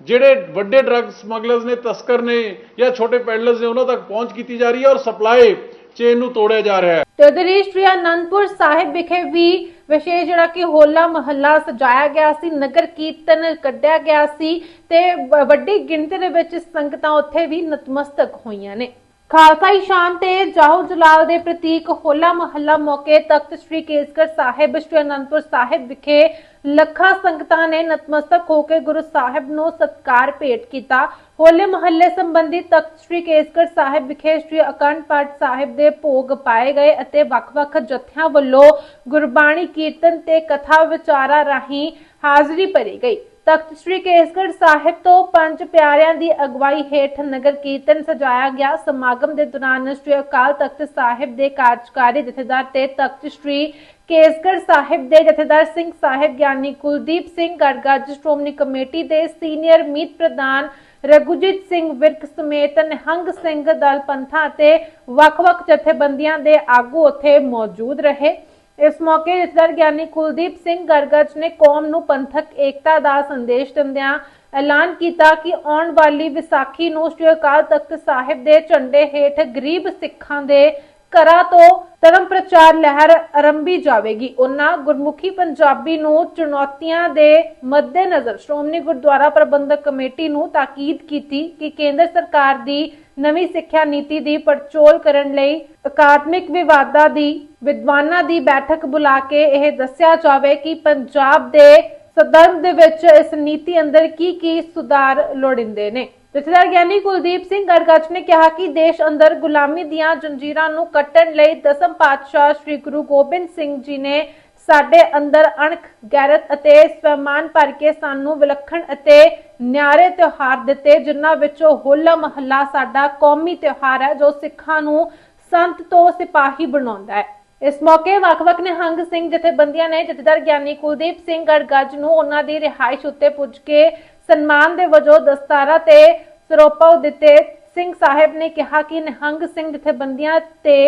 ਜਿਹੜੇ ਵੱਡੇ ਡਰੱਗ ਸਮਗਲਰਸ ਨੇ, ਤਸਕਰ ਨੇ ਜਾਂ ਛੋਟੇ ਪੈਡਲਰਸ ਨੇ, ਉਹਨਾਂ ਤੱਕ ਪਹੁੰਚ ਕੀਤੀ ਜਾ ਰਹੀ ਹੈ ਔਰ ਸਪਲਾਈ ਚੇਨ ਨੂੰ ਤੋੜਿਆ ਜਾ ਰਿਹਾ ਹੈ। ਤੇ ਉਧਰ ਸ਼੍ਰੀ ਅਨੰਦਪੁਰ ਸਾਹਿਬ ਵਿਖੇ ਵੀ ਵਿਸ਼ੇਸ਼ ਜਿਹੜਾ ਕਿ ਹੋਲਾ ਮਹੱਲਾ ਸਜਾਇਆ ਗਿਆ ਸੀ, ਨਗਰ ਕੀਰਤਨ ਕੱਢਿਆ ਗਿਆ ਸੀ ਤੇ ਵੱਡੀ ਗਿਣਤੀ ਦੇ ਵਿੱਚ ਸੰਗਤਾਂ ਉੱਥੇ ਵੀ ਨਤਮਸਤਕ ਹੋਈਆਂ ਨੇ। ਖਾਲਸਾ ਸ਼ਾਨ ਤੇ ਜਾਹੋ ਜਲਾਲ ਦੇ ਪ੍ਰਤੀਕ ਹੋਲਾ ਮਹੱਲਾ ਮੌਕੇ ਤਖਤ ਸ੍ਰੀ ਕੇਸਗੜ੍ਹ ਸਾਹਿਬ, ਸ਼੍ਰੀ ਅਨੰਦਪੁਰ ਸਾਹਿਬ ਵਿਖੇ ਲੱਖਾਂ ਸੰਗਤਾਂ ਨੇ ਨਤਮਸਤਕ ਹੋ ਕੇ ਗੁਰੂ ਸਾਹਿਬ ਨੂੰ ਸਤਕਾਰ ਭੇਟ ਕੀਤਾ। ਹੋਲੇ ਮਹੱਲੇ ਸੰਬੰਧੀ ਤਖਤ ਸ੍ਰੀ ਕੇਸਗੜ ਸਾਹਿਬ ਵਿਖੇ ਸ੍ਰੀ ਅਖੰਡ ਪਾਠ ਸਾਹਿਬ ਦੇ ਭੋਗ ਪਾਏ ਗਏ ਅਤੇ ਵੱਖ-ਵੱਖ ਜਥਿਆਂ ਵੱਲੋਂ ਗੁਰਬਾਣੀ ਕੀਰਤਨ ਤੇ ਕਥਾ ਵਿਚਾਰਾਂ ਰਾਹੀਂ ਹਾਜ਼ਰੀ ਭਰੀ ਗਈ। ਤਖਤ ਸ੍ਰੀ ਕੇਸਗੜ੍ਹ ਸਾਹਿਬ ਤੋਂ ਪੰਜ ਪਿਆਰਿਆਂ ਦੀ ਅਗਵਾਈ ਹੇਠ ਨਗਰ ਕੀਰਤਨ ਸਜਾਇਆ ਗਿਆ। ਸਮਾਗਮ ਦੇ ਦੌਰਾਨ ਸ੍ਰੀ ਅਕਾਲ ਤਖਤ ਸਾਹਿਬ ਦੇ ਕਾਰਜਕਾਰੀ ਜਥੇਦਾਰ ਤੇ ਤਖਤ ਸ੍ਰੀ ਕੇਸਗੜ੍ਹ ਸਾਹਿਬ ਦੇ ਜਥੇਦਾਰ ਸਿੰਘ ਸਾਹਿਬ ਗਿਆਨੀ ਕੁਲਦੀਪ ਸਿੰਘ ਗੜਗੜ ਸ਼੍ਰੋਮਣੀ ਕਮੇਟੀ ਦੇ ਸੀਨੀਅਰ ਮੀਤ ਪ੍ਰਧਾਨ ਰਘੁਜੀਤ ਸਿੰਘ ਵਿਰਕ ਸਮੇਤ ਨਿਹੰਗ ਸਿੰਘ ਦਲ ਪੰਥਾਂ ਅਤੇ ਵੱਖ-ਵੱਖ ਜਥੇਬੰਦੀਆਂ ਦੇ ਆਗੂ ਉੱਥੇ ਮੌਜੂਦ ਰਹੇ। ਇਸ ਮੌਕੇ ਜਥੇਦਾਰ ਗਿਆਨੀ ਕੁਲਦੀਪ ਸਿੰਘ ਗਰਗਜ ਨੇ ਕੌਮ ਨੂੰ ਪੰਥਕ ਏਕਤਾ ਦਾ ਸੰਦੇਸ਼ ਦਿੰਦਿਆਂ ਐਲਾਨ ਕੀਤਾ ਕਿ ਆਉਣ ਵਾਲੀ ਵਿਸਾਖੀ ਨੂੰ ਸ੍ਰੀ ਅਕਾਲ ਤਖਤ ਸਾਹਿਬ ਦੇ ਝੰਡੇ ਹੇਠ ਗਰੀਬ ਸਿੱਖਾਂ ਦੇ ਘਰਾਂ ਤੋਂ ਧਰਮ ਪ੍ਰਚਾਰ ਲਹਿਰ ਆਰੰਭੀ ਜਾਵੇਗੀ। ਉਹਨਾਂ ਗੁਰਮੁਖੀ ਪੰਜਾਬੀ ਨੂੰ ਚੁਣੌਤੀਆਂ ਦੇ ਮੱਦੇਨਜ਼ਰ ਸ਼੍ਰੋਮਣੀ ਗੁਰਦੁਆਰਾ ਪ੍ਰਬੰਧਕ ਕਮੇਟੀ ਨੂੰ ਤਾਕੀਦ ਕੀਤੀ ਕਿ ਕੇਂਦਰ ਸਰਕਾਰ ਦੀ ਨਵੀਂ ਸਿੱਖਿਆ ਨੀਤੀ ਦੀ ਪੜਚੋਲ ਕਰਨ ਲਈ ਅਕਾਦਮਿਕ ਵਿਵਾਦਾਂ ਦੀ, ਵਿਦਵਾਨਾਂ ਦੀ ਬੈਠਕ ਬੁਲਾ ਕੇ ਇਹ ਦੱਸਿਆ ਜਾਵੇ ਕਿ ਪੰਜਾਬ ਦੇ ਸਦਨ ਦੇ ਵਿੱਚ ਇਸ ਨੀਤੀ ਅੰਦਰ ਕੀ ਕੀ ਸੁਧਾਰ ਲੋੜਿੰਦੇ ਨੇ। ਜਥੇਦਾਰ ਗਿਆਨੀ ਕੁਲਦੀਪ ਸਿੰਘ ਗੜਗੜ ਨੇ ਕਿਹਾ ਕਿ ਦੇਸ਼ ਅੰਦਰ ਗੁਲਾਮੀ ਦੀਆਂ ਜੰਜੀਰਾਂ ਨੂੰ ਕੱਟਣ ਲਈ ਦਸਮ ਪਾਤਸ਼ਾਹ ਸ੍ਰੀ ਗੁਰੂ ਗੋਬਿੰਦ ਸਿੰਘ ਜੀ ਨੇ ਸਾਡੇ ਅੰਦਰ ਅਣਖ, ਗੈਰਤ ਅਤੇ ਸਵੈਮਾਨ ਭਰ ਕੇ ਸਾਨੂੰ ਵਿਲੱਖਣ ਅਤੇ ਨਿਆਰੇ ਤਿਉਹਾਰ ਦਿੱਤੇ, ਜਿਨ੍ਹਾਂ ਵਿੱਚੋਂ ਹੋਲਾ ਮਹੱਲਾ ਸਾਡਾ ਕੌਮੀ ਤਿਉਹਾਰ ਹੈ, ਜੋ ਸਿੱਖਾਂ ਨੂੰ ਸੰਤ ਤੋਂ ਸਿਪਾਹੀ ਬਣਾਉਂਦਾ ਹੈ। ਇਸ ਮੌਕੇ ਵੱਖ-ਵੱਖ ਨਿਹੰਗ ਸਿੰਘ ਜਥੇਬੰਦੀਆਂ ਨੇ ਜਥੇਦਾਰ ਗਿਆਨੀ ਕੁਲਦੀਪ ਸਿੰਘ ਗੜਗੱਜ ਨੂੰ ਉਹਨਾਂ ਦੀ ਰਿਹਾਇਸ਼ ਉੱਤੇ ਪੁੱਜ ਕੇ ਸਨਮਾਨ ਦੇ ਵਜੋਂ ਦਸਤਾਰਾ ਤੇ ਸਰੋਪਾ ਦਿੱਤੇ ਸਿੰਘ ਸਾਹਿਬ ਨੇ ਕਿਹਾ ਕਿ ਨਿਹੰਗ ਸਿੰਘ ਜਥੇਬੰਦੀਆਂ ਤੇ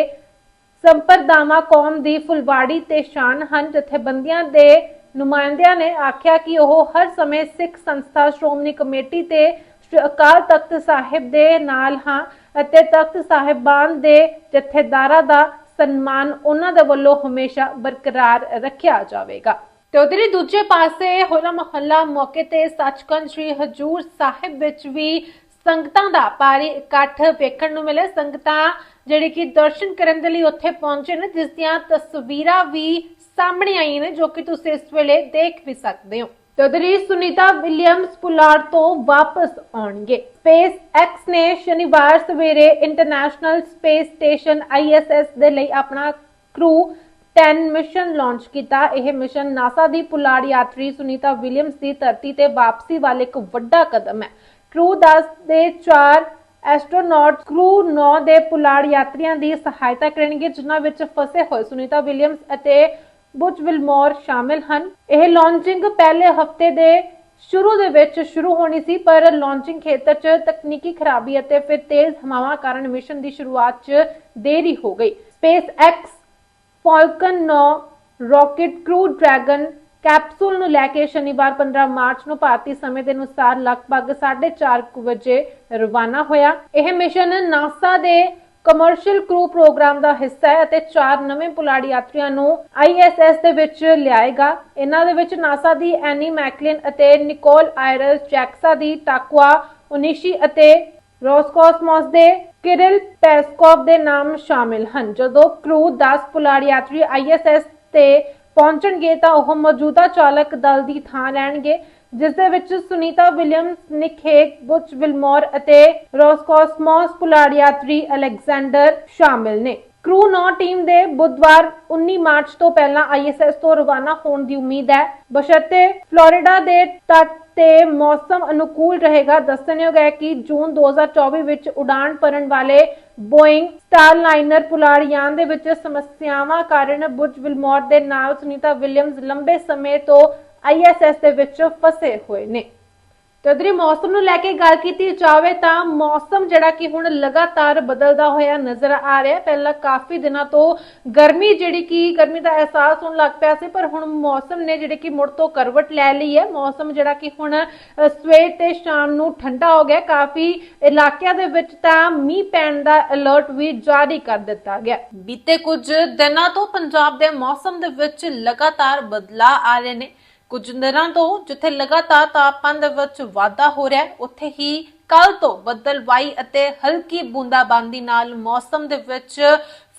ਸੰਪਰਦਾਵਾਂ ਕੌਮ ਦੀ ਫੁਲਵਾੜੀ ਤੇ ਸ਼ਾਨ ਹਨ। ਜਥੇਬੰਦੀਆਂ ਦੇ ਨੁਮਾਇੰਦਿਆਂ ਨੇ ਆਖਿਆ ਕਿ ਉਹ ਹਰ ਸਮੇਂ ਸਿੱਖ ਸੰਸਥਾ, ਸ਼੍ਰੋਮਣੀ ਕਮੇਟੀ ਤੇ ਅਕਾਲ ਤਖਤ ਸਾਹਿਬ ਦੇ ਨਾਲ ਹਾਂ ਅਤੇ ਤਖਤ ਸਾਹਿਬਾਨ ਦੇ ਜਥੇਦਾਰਾਂ ਦਾ ਸਨਮਾਨ ਉਹਨਾਂ ਦੇ ਵੱਲੋਂ ਹਮੇਸ਼ਾ ਬਰਕਰਾਰ ਰੱਖਿਆ ਜਾਵੇਗਾ। ਤੇ ਉਧਰ ਦੂਜੇ ਪਾਸੇ ਹੋਲਾ ਮਹੱਲਾ ਮੌਕੇ ਤੇ ਸੱਚਖੰਡ ਸ੍ਰੀ ਹਜੂਰ ਸਾਹਿਬ ਵਿੱਚ ਵੀ ਸੰਗਤਾਂ ਦਾ ਭਾਰੀ ਇਕੱਠ ਵੇਖਣ ਨੂੰ ਮਿਲੇ। ਸੰਗਤਾਂ ਜਿਹੜੇ ਕਿ ਦਰਸ਼ਨ ਕਰਨ ਦੇ ਲਈ ਉੱਥੇ ਪਹੁੰਚੇ ਨੇ, ਜਿਸ ਦੀਆਂ ਤਸਵੀਰਾਂ ਵੀ ਸਾਹਮਣੇ ਆਈਆਂ ਨੇ, ਜੋ ਕਿ ਤੁਸੀਂ ਇਸ ਵੇਲੇ ਦੇਖ ਵੀ ਸਕਦੇ ਹੋ। ਤੇ ਸੁਨੀਤਾ ਵਿਲੀਅਮਸ ਪੁਲਾੜ ਤੋਂ ਵਾਪਸ ਆਉਣਗੇ। ਸਪੇਸ ਐਕਸ ਨੇ ਸ਼ਨੀਵਾਰ ਸਵੇਰੇ ਇੰਟਰਨੈਸ਼ਨਲ ਸਪੇਸ ਸਟੇਸ਼ਨ ISS ਦੇ ਲਈ ਆਪਣਾ ਕਰੂ 10 ਮਿਸ਼ਨ ਲਾਂਚ ਕੀਤਾ। ਇਹ ਮਿਸ਼ਨ ਨਾਸਾ ਦੀ ਪੁਲਾੜ ਯਾਤਰੀ ਸੁਨੀਤਾ ਵਿਲੀਅਮਸ ਦੀ ਧਰਤੀ ਤੇ ਵਾਪਸੀ ਵੱਲ ਇੱਕ ਵੱਡਾ ਕਦਮ ਹੈ। ਕਰੂ 10 ਦੇ 4 ਐਸਟ੍ਰੋਨੌਟ ਕਰੂ 9 ਦੇ ਪੁਲਾੜ ਯਾਤਰੀਆਂ ਦੀ ਸਹਾਇਤਾ ਕਰਨਗੇ, ਜਿਨ੍ਹਾਂ ਵਿੱਚ ਫਸੇ ਹੋਏ ਸੁਨੀਤਾ ਵਿਲੀਅਮਸ ਅਤੇ ਬੁਚ ਵਿਲਮੋਰ ਸ਼ਾਮਿਲ ਹਨ। ਇਹ ਲਾਂਚਿੰਗ ਪਹਿਲੇ ਹਫ਼ਤੇ ਦੇ ਸ਼ੁਰੂ ਦੇ ਵਿੱਚ ਸ਼ੁਰੂ ਹੋਣੀ ਸੀ, ਪਰ ਲਾਂਚਿੰਗ ਖੇਤਰ 'ਚ ਤਕਨੀਕੀ ਖਰਾਬੀ ਅਤੇ ਫਿਰ ਤੇਜ਼ ਹਵਾਵਾਂ ਕਾਰਨ ਮਿਸ਼ਨ ਦੀ ਸ਼ੁਰੂਆਤ 'ਚ ਦੇਰੀ ਹੋ ਗਈ। SpaceX Falcon 9 rocket Crew Dragon capsule ਨੂੰ ਲੈ ਕੇ ਸ਼ਨੀਵਾਰ 15 ਮਾਰਚ ਨੂੰ ਭਾਰਤੀ ਸਮੇਂ ਦੇ ਅਨੁਸਾਰ ਲਗਭਗ 4:30 ਵਜੇ ਰਵਾਨਾ ਹੋਇਆ। ਇਹ ਮਿਸ਼ਨ ਨਾਸਾ ਦੇ ਕਮਰਸ਼ੀਅਲ ਕਰੂ ਪ੍ਰੋਗਰਾਮ ਦਾ ਹਿੱਸਾ ਹੈ ਅਤੇ ਚਾਰ ਨਵੇਂ ਪੁਲਾੜ ਯਾਤਰੀਆਂ ਨੂੰ ISS ਦੇ ਵਿੱਚ ਲਿਆਏਗਾ। ਇਹਨਾਂ ਦੇ ਵਿੱਚ ਨਾਸਾ ਦੀ ਐਨੀ ਮੈਕਲਿਨ ਅਤੇ ਨਿਕੋਲ ਆਇਰਸ ਜੈਕਸਾ ਦੀ ਟਾਕਵਾ ਉਨਿਸ਼ੀ ਅਤੇ ਰੋਸਕੋਸਮੋਸ ਦੇ ਕਿਰਿਲ ਪੈਸਕੋਵ ਦੇ ਨਾਮ ਸ਼ਾਮਿਲ ਹਨ। ਜਦੋਂ ਕਰੂ 10 ਪੁਲਾੜ ਯਾਤਰੀ ISS ਤੇ ਪਹੁੰਚਣਗੇ ਤਾਂ ਉਹ ਮੌਜੂਦਾ ਚਾਲਕ ਦਲ ਦੀ ਥਾਂ ਲੈਣਗੇ, ਜਿਸ ਦੇ ਵਿੱਚ ਸੁਨੀਤਾ ਵਿਲੀਅਮਸ, ਨਿਕ ਬੁਚ ਵਿਲਮੋਰ ਅਤੇ ਰੋਸਕੋਸਮੋਸ ਪੁਲਾੜ ਯਾਤਰੀ ਅਲੈਗਜ਼ੈਂਡਰ ਸ਼ਾਮਿਲ ਨੇ। ਕਰੂ 9 ਟੀਮ ਦੇ ਬੁੱਧਵਾਰ 19 ਮਾਰਚ ਤੋਂ ਪਹਿਲਾਂ ISS ਤੋਂ ਰਵਾਨਾ ਹੋਣ ਦੀ ਉਮੀਦ ਹੈ। ਬਸ਼ਰਤੇ ਫਲੋਰੀਡਾ ਦੇ ਤੱਟ ਤੇ ਮੌਸਮ ਅਨੁਕੂਲ ਰਹੇਗਾ। ਦੱਸਣਯੋਗ ਹੈ ਕਿ ਜੂਨ 2024 ਵਿੱਚ ਉਡਾਨ ਭਰਨ ਵਾਲੇ ਬੋਇੰਗ ਸਟਾਰਲਾਈਨਰ ਪੁਲਾੜ ਯਾਨ ਦੇ ਵਿੱਚ ਸਮੱਸਿਆਵਾਂ ਕਾਰਨ ਬੁਜ ਵਿਲਮੋਰ ਦੇ ਨਾਲ ਸੁਨੀਤਾ ਵਿਲੀਅਮਸ ਲੰਬੇ ਸਮੇਂ ਤੋਂ ISS ਦੇ ਵਿੱਚ ਫਸੇ ਹੋਏ ਨੇ। ਤਦਰੀ ਮੌਸਮ ਨੂੰ ਲੈ ਕੇ ਗੱਲ ਕੀਤੀ ਜਾਵੇ ਤਾਂ ਮੌਸਮ ਜਿਹੜਾ ਕਿ ਹੁਣ ਲਗਾਤਾਰ ਬਦਲਦਾ ਹੋਇਆ ਨਜ਼ਰ ਆ ਰਿਹਾ ਪਹਿਲਾਂ ਕਾਫੀ ਦਿਨਾਂ ਤੋਂ ਗਰਮੀ ਜਿਹੜੀ ਕਿ, ਗਰਮੀ ਦਾ ਅਹਿਸਾਸ ਹੋਣ ਲੱਗ ਪਿਆ ਸੀ, ਪਰ ਹੁਣ ਮੌਸਮ ਨੇ ਜਿਹੜੇ ਕਿ ਮੁੜ ਤੋਂ ਕਰਵਟ ਲੈ ਲਈ ਹੈ। ਮੌਸਮ ਜਿਹੜਾ ਕਿ ਹੁਣ ਸਵੇਰ ਤੇ ਸ਼ਾਮ ਨੂੰ ਠੰਡਾ ਹੋ ਗਿਆ। ਕਾਫੀ ਇਲਾਕਿਆਂ ਦੇ ਵਿੱਚ ਤਾਂ ਮੀਂਹ ਪੈਣ ਦਾ ਅਲਰਟ ਵੀ ਜਾਰੀ ਕਰ ਦਿੱਤਾ ਗਿਆ। ਬੀਤੇ ਕੁਝ ਦਿਨਾਂ ਤੋਂ ਪੰਜਾਬ ਦੇ ਮੌਸਮ ਦੇ ਵਿੱਚ ਲਗਾਤਾਰ ਬਦਲਾਅ ਆ ਰਹੇ ਨੇ। ਕੁਝ ਦਿਨਾਂ ਤੋਂ ਜਿੱਥੇ ਲਗਾਤਾਰ ਤਾਪਮਾਨ ਦੇ ਵਿੱਚ ਵਾਧਾ ਹੋ ਰਿਹਾ ਹੈ, ਉੱਥੇ ਹੀ ਕੱਲ ਤੋਂ ਬੱਦਲਵਾਈ ਅਤੇ ਹਲਕੀ ਬੂੰਦਾਬਾਂਦੀ ਨਾਲ ਮੌਸਮ ਦੇ ਵਿੱਚ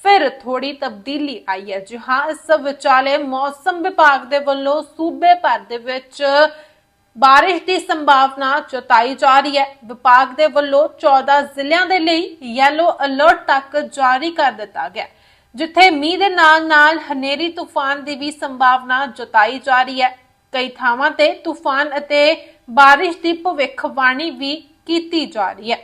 ਫਿਰ ਥੋੜੀ ਤਬਦੀਲੀ ਆਈ ਹੈ। ਜੀ ਹਾਂ, ਇਸ ਵਿਚਾਲੇ ਮੌਸਮ ਵਿਭਾਗ ਦੇ ਵੱਲੋਂ ਸੂਬੇ ਭਰ ਦੇ ਵਿੱਚ ਬਾਰਿਸ਼ ਦੀ ਸੰਭਾਵਨਾ ਜਤਾਈ ਜਾ ਰਹੀ ਹੈ। ਵਿਭਾਗ ਦੇ ਵੱਲੋਂ 14 ਜ਼ਿਲ੍ਹਿਆਂ ਦੇ ਲਈ ਯੈਲੋ ਅਲਰਟ ਤੱਕ ਜਾਰੀ ਕਰ ਦਿੱਤਾ ਗਿਆ ਜਿੱਥੇ ਮੀਂਹ ਦੇ ਨਾਲ-ਨਾਲ ਹਨੇਰੀ ਤੂਫਾਨ ਦੀ ਵੀ ਸੰਭਾਵਨਾ ਜਤਾਈ ਜਾ ਰਹੀ ਹੈ। ਕਈ ਥਾਵਾਂ ਤੇ ਤੂਫਾਨ ਅਤੇ ਬਾਰਿਸ਼ ਦੀ ਭਵਿੱਖਬਾਣੀ ਵੀ ਕੀਤੀ ਜਾ ਰਹੀ ਹੈ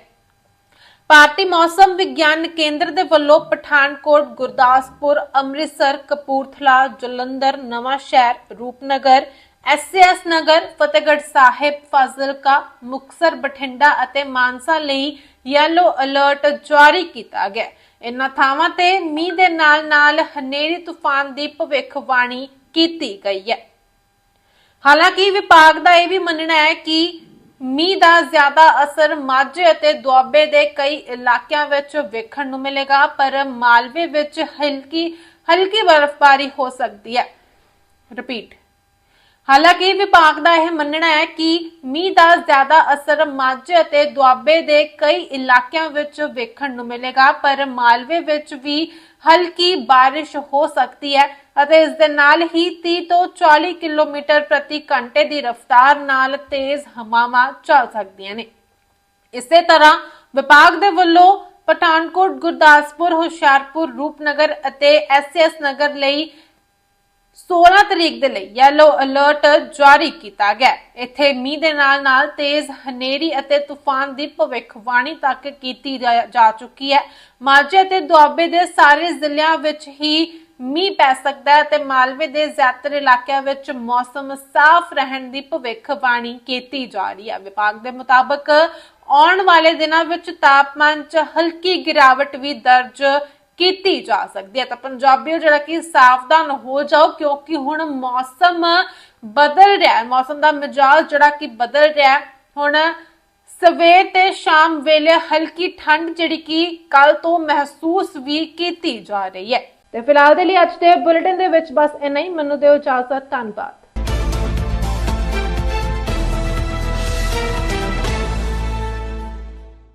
ਭਾਰਤੀ ਮੌਸਮ ਵਿਗਿਆਨ ਕੇਂਦਰ ਦੇ ਵੱਲੋਂ ਪਠਾਨਕੋਟ, ਗੁਰਦਾਸਪੁਰ, ਅੰਮ੍ਰਿਤਸਰ, ਕਪੂਰਥਲਾ, ਜਲੰਧਰ, ਨਵਾਂ ਸ਼ਹਿਰ, ਰੂਪਨਗਰ ਐਸਐਸ ਨਗਰ, ਫਤਿਹਗੜ੍ਹ ਸਾਹਿਬ, ਫਾਜ਼ਿਲਕਾ ਮੁਕਸਰ ਬਠਿੰਡਾ ਅਤੇ ਮਾਨਸਾ ਲਈ ਯੈਲੋ ਅਲਰਟ ਜਾਰੀ ਕੀਤਾ ਗਿਆ ਹੈ। ਇਨ੍ਹਾਂ ਥਾਵਾਂ ਤੇ ਮੀਂਹ ਦੇ ਨਾਲ-ਨਾਲ ਹਨੇਰੀ ਤੂਫਾਨ ਦੀ ਭਵਿੱਖਬਾਣੀ ਕੀਤੀ ਗਈ ਹੈ ਹਾਲਾਂਕਿ ਵਿਭਾਗ ਦਾ ਇਹ ਵੀ ਮੰਨਣਾ ਹੈ ਕਿ ਮੀਂਹ ਦਾ ਜ਼ਿਆਦਾ ਅਸਰ ਮਾਝੇ ਅਤੇ ਦੁਆਬੇ ਦੇ ਕਈ ਇਲਾਕਿਆਂ ਵਿੱਚ ਵੇਖਣ ਨੂੰ ਮਿਲੇਗਾ, ਪਰ ਮਾਲਵੇ ਵਿੱਚ ਹਲਕੀ ਹਲਕੀ ਬਰਫ਼ਬਾਰੀ ਹੋ ਸਕਦੀ ਹੈ। ਰਿਪੀਟ ਹਾਲਾਂਕਿ ਵਿਭਾਗ ਦਾ ਇਹ ਮੰਨਣਾ ਹੈ ਕਿ ਮੀਂਹ ਦਾ ਜ਼ਿਆਦਾ ਅਸਰ ਮਾਝੇ ਅਤੇ ਦੁਆਬੇ ਦੇ ਕਈ ਇਲਾਕਿਆਂ ਵਿੱਚ ਵੇਖਣ ਨੂੰ ਮਿਲੇਗਾ, ਪਰ ਮਾਲਵੇ ਵਿੱਚ ਵੀ ਹਲਕੀ ਬਾਰਿਸ਼ ਹੋ ਸਕਦੀ ਹੈ ਅਤੇ ਇਸ ਦੇ ਨਾਲ ਹੀ 30 ਤੋਂ 40 ਕਿਲੋਮੀਟਰ ਪ੍ਰਤੀ ਘੰਟੇ ਦੀ ਰਫ਼ਤਾਰ ਨਾਲ ਤੇਜ਼ ਹਵਾਵਾਂ ਚੱਲ ਸਕਦੀਆਂ ਨੇ। ਇਸੇ ਤਰ੍ਹਾਂ ਵਿਭਾਗ ਦੇ ਵੱਲੋਂ ਪਠਾਨਕੋਟ, ਗੁਰਦਾਸਪੁਰ, ਹੁਸ਼ਿਆਰਪੁਰ, ਰੂਪਨਗਰ ਅਤੇ ਐਸਐਸ ਨਗਰ ਲਈ 16 ਤਰੀਕ ਦੇ ਲਈ ਯੈਲੋ ਅਲਰਟ ਜਾਰੀ ਕੀਤਾ ਗਿਆ। ਇੱਥੇ ਮੀਂਹ ਦੇ ਨਾਲ ਨਾਲ ਤੇਜ਼ ਹਨੇਰੀ ਅਤੇ ਤੂਫਾਨ ਦੀ ਭਵਿੱਖਬਾਣੀ ਤੱਕ ਕੀਤੀ ਜਾ ਚੁੱਕੀ ਹੈ। ਮਾਝੇ ਅਤੇ ਦੁਆਬੇ ਦੇ ਸਾਰੇ ਜ਼ਿਲ੍ਹਿਆਂ ਵਿੱਚ ਹੀ ਮੀਂਹ ਪੈ ਸਕਦਾ ਹੈ ਤੇ ਮਾਲਵੇ ਦੇ ਜ਼ਿਆਦਾਤਰ ਇਲਾਕਿਆਂ ਵਿੱਚ ਮੌਸਮ ਸਾਫ਼ ਰਹਿਣ ਦੀ ਭਵਿੱਖਬਾਣੀ ਕੀਤੀ ਜਾ ਰਹੀ ਹੈ। ਵਿਭਾਗ ਦੇ ਮੁਤਾਬਕ ਆਉਣ ਵਾਲੇ ਦਿਨਾਂ ਵਿੱਚ ਤਾਪਮਾਨ 'ਚ ਹਲਕੀ ਗਿਰਾਵਟ ਵੀ ਦਰਜ ਕੀਤੀ ਜਾ ਸਕਦੀ ਹੈ। ਤਾਂ ਪੰਜਾਬੀਓ, ਜਿਹੜਾ ਕਿ ਸਾਵਧਾਨ ਹੋ ਜਾਓ, ਕਿਉਂਕਿ ਹੁਣ ਮੌਸਮ ਬਦਲ ਰਿਹਾ ਹੈ। ਮੌਸਮ ਦਾ ਮਿਜਾਜ਼ ਜਿਹੜਾ ਕਿ ਬਦਲ ਰਿਹਾ ਹੈ। ਹੁਣ ਸਵੇਰ ਤੇ ਸ਼ਾਮ ਵੇਲੇ ਹਲਕੀ ਠੰਡ ਜਿਹੜੀ ਕਿ ਕੱਲ ਤੋਂ ਮਹਿਸੂਸ ਵੀ ਕੀਤੀ ਜਾ ਰਹੀ ਹੈ। ਤੇ ਫਿਲਹਾਲ ਦੇ ਲਈ ਅੱਜ ਦੇ ਬੁਲੇਟਿਨ ਦੇ ਵਿੱਚ ਬਸ ਇੰਨਾ ਹੀ। ਮੈਨੂੰ ਦਿਓ ਇਜਾਜ਼ਤ। ਧੰਨਵਾਦ।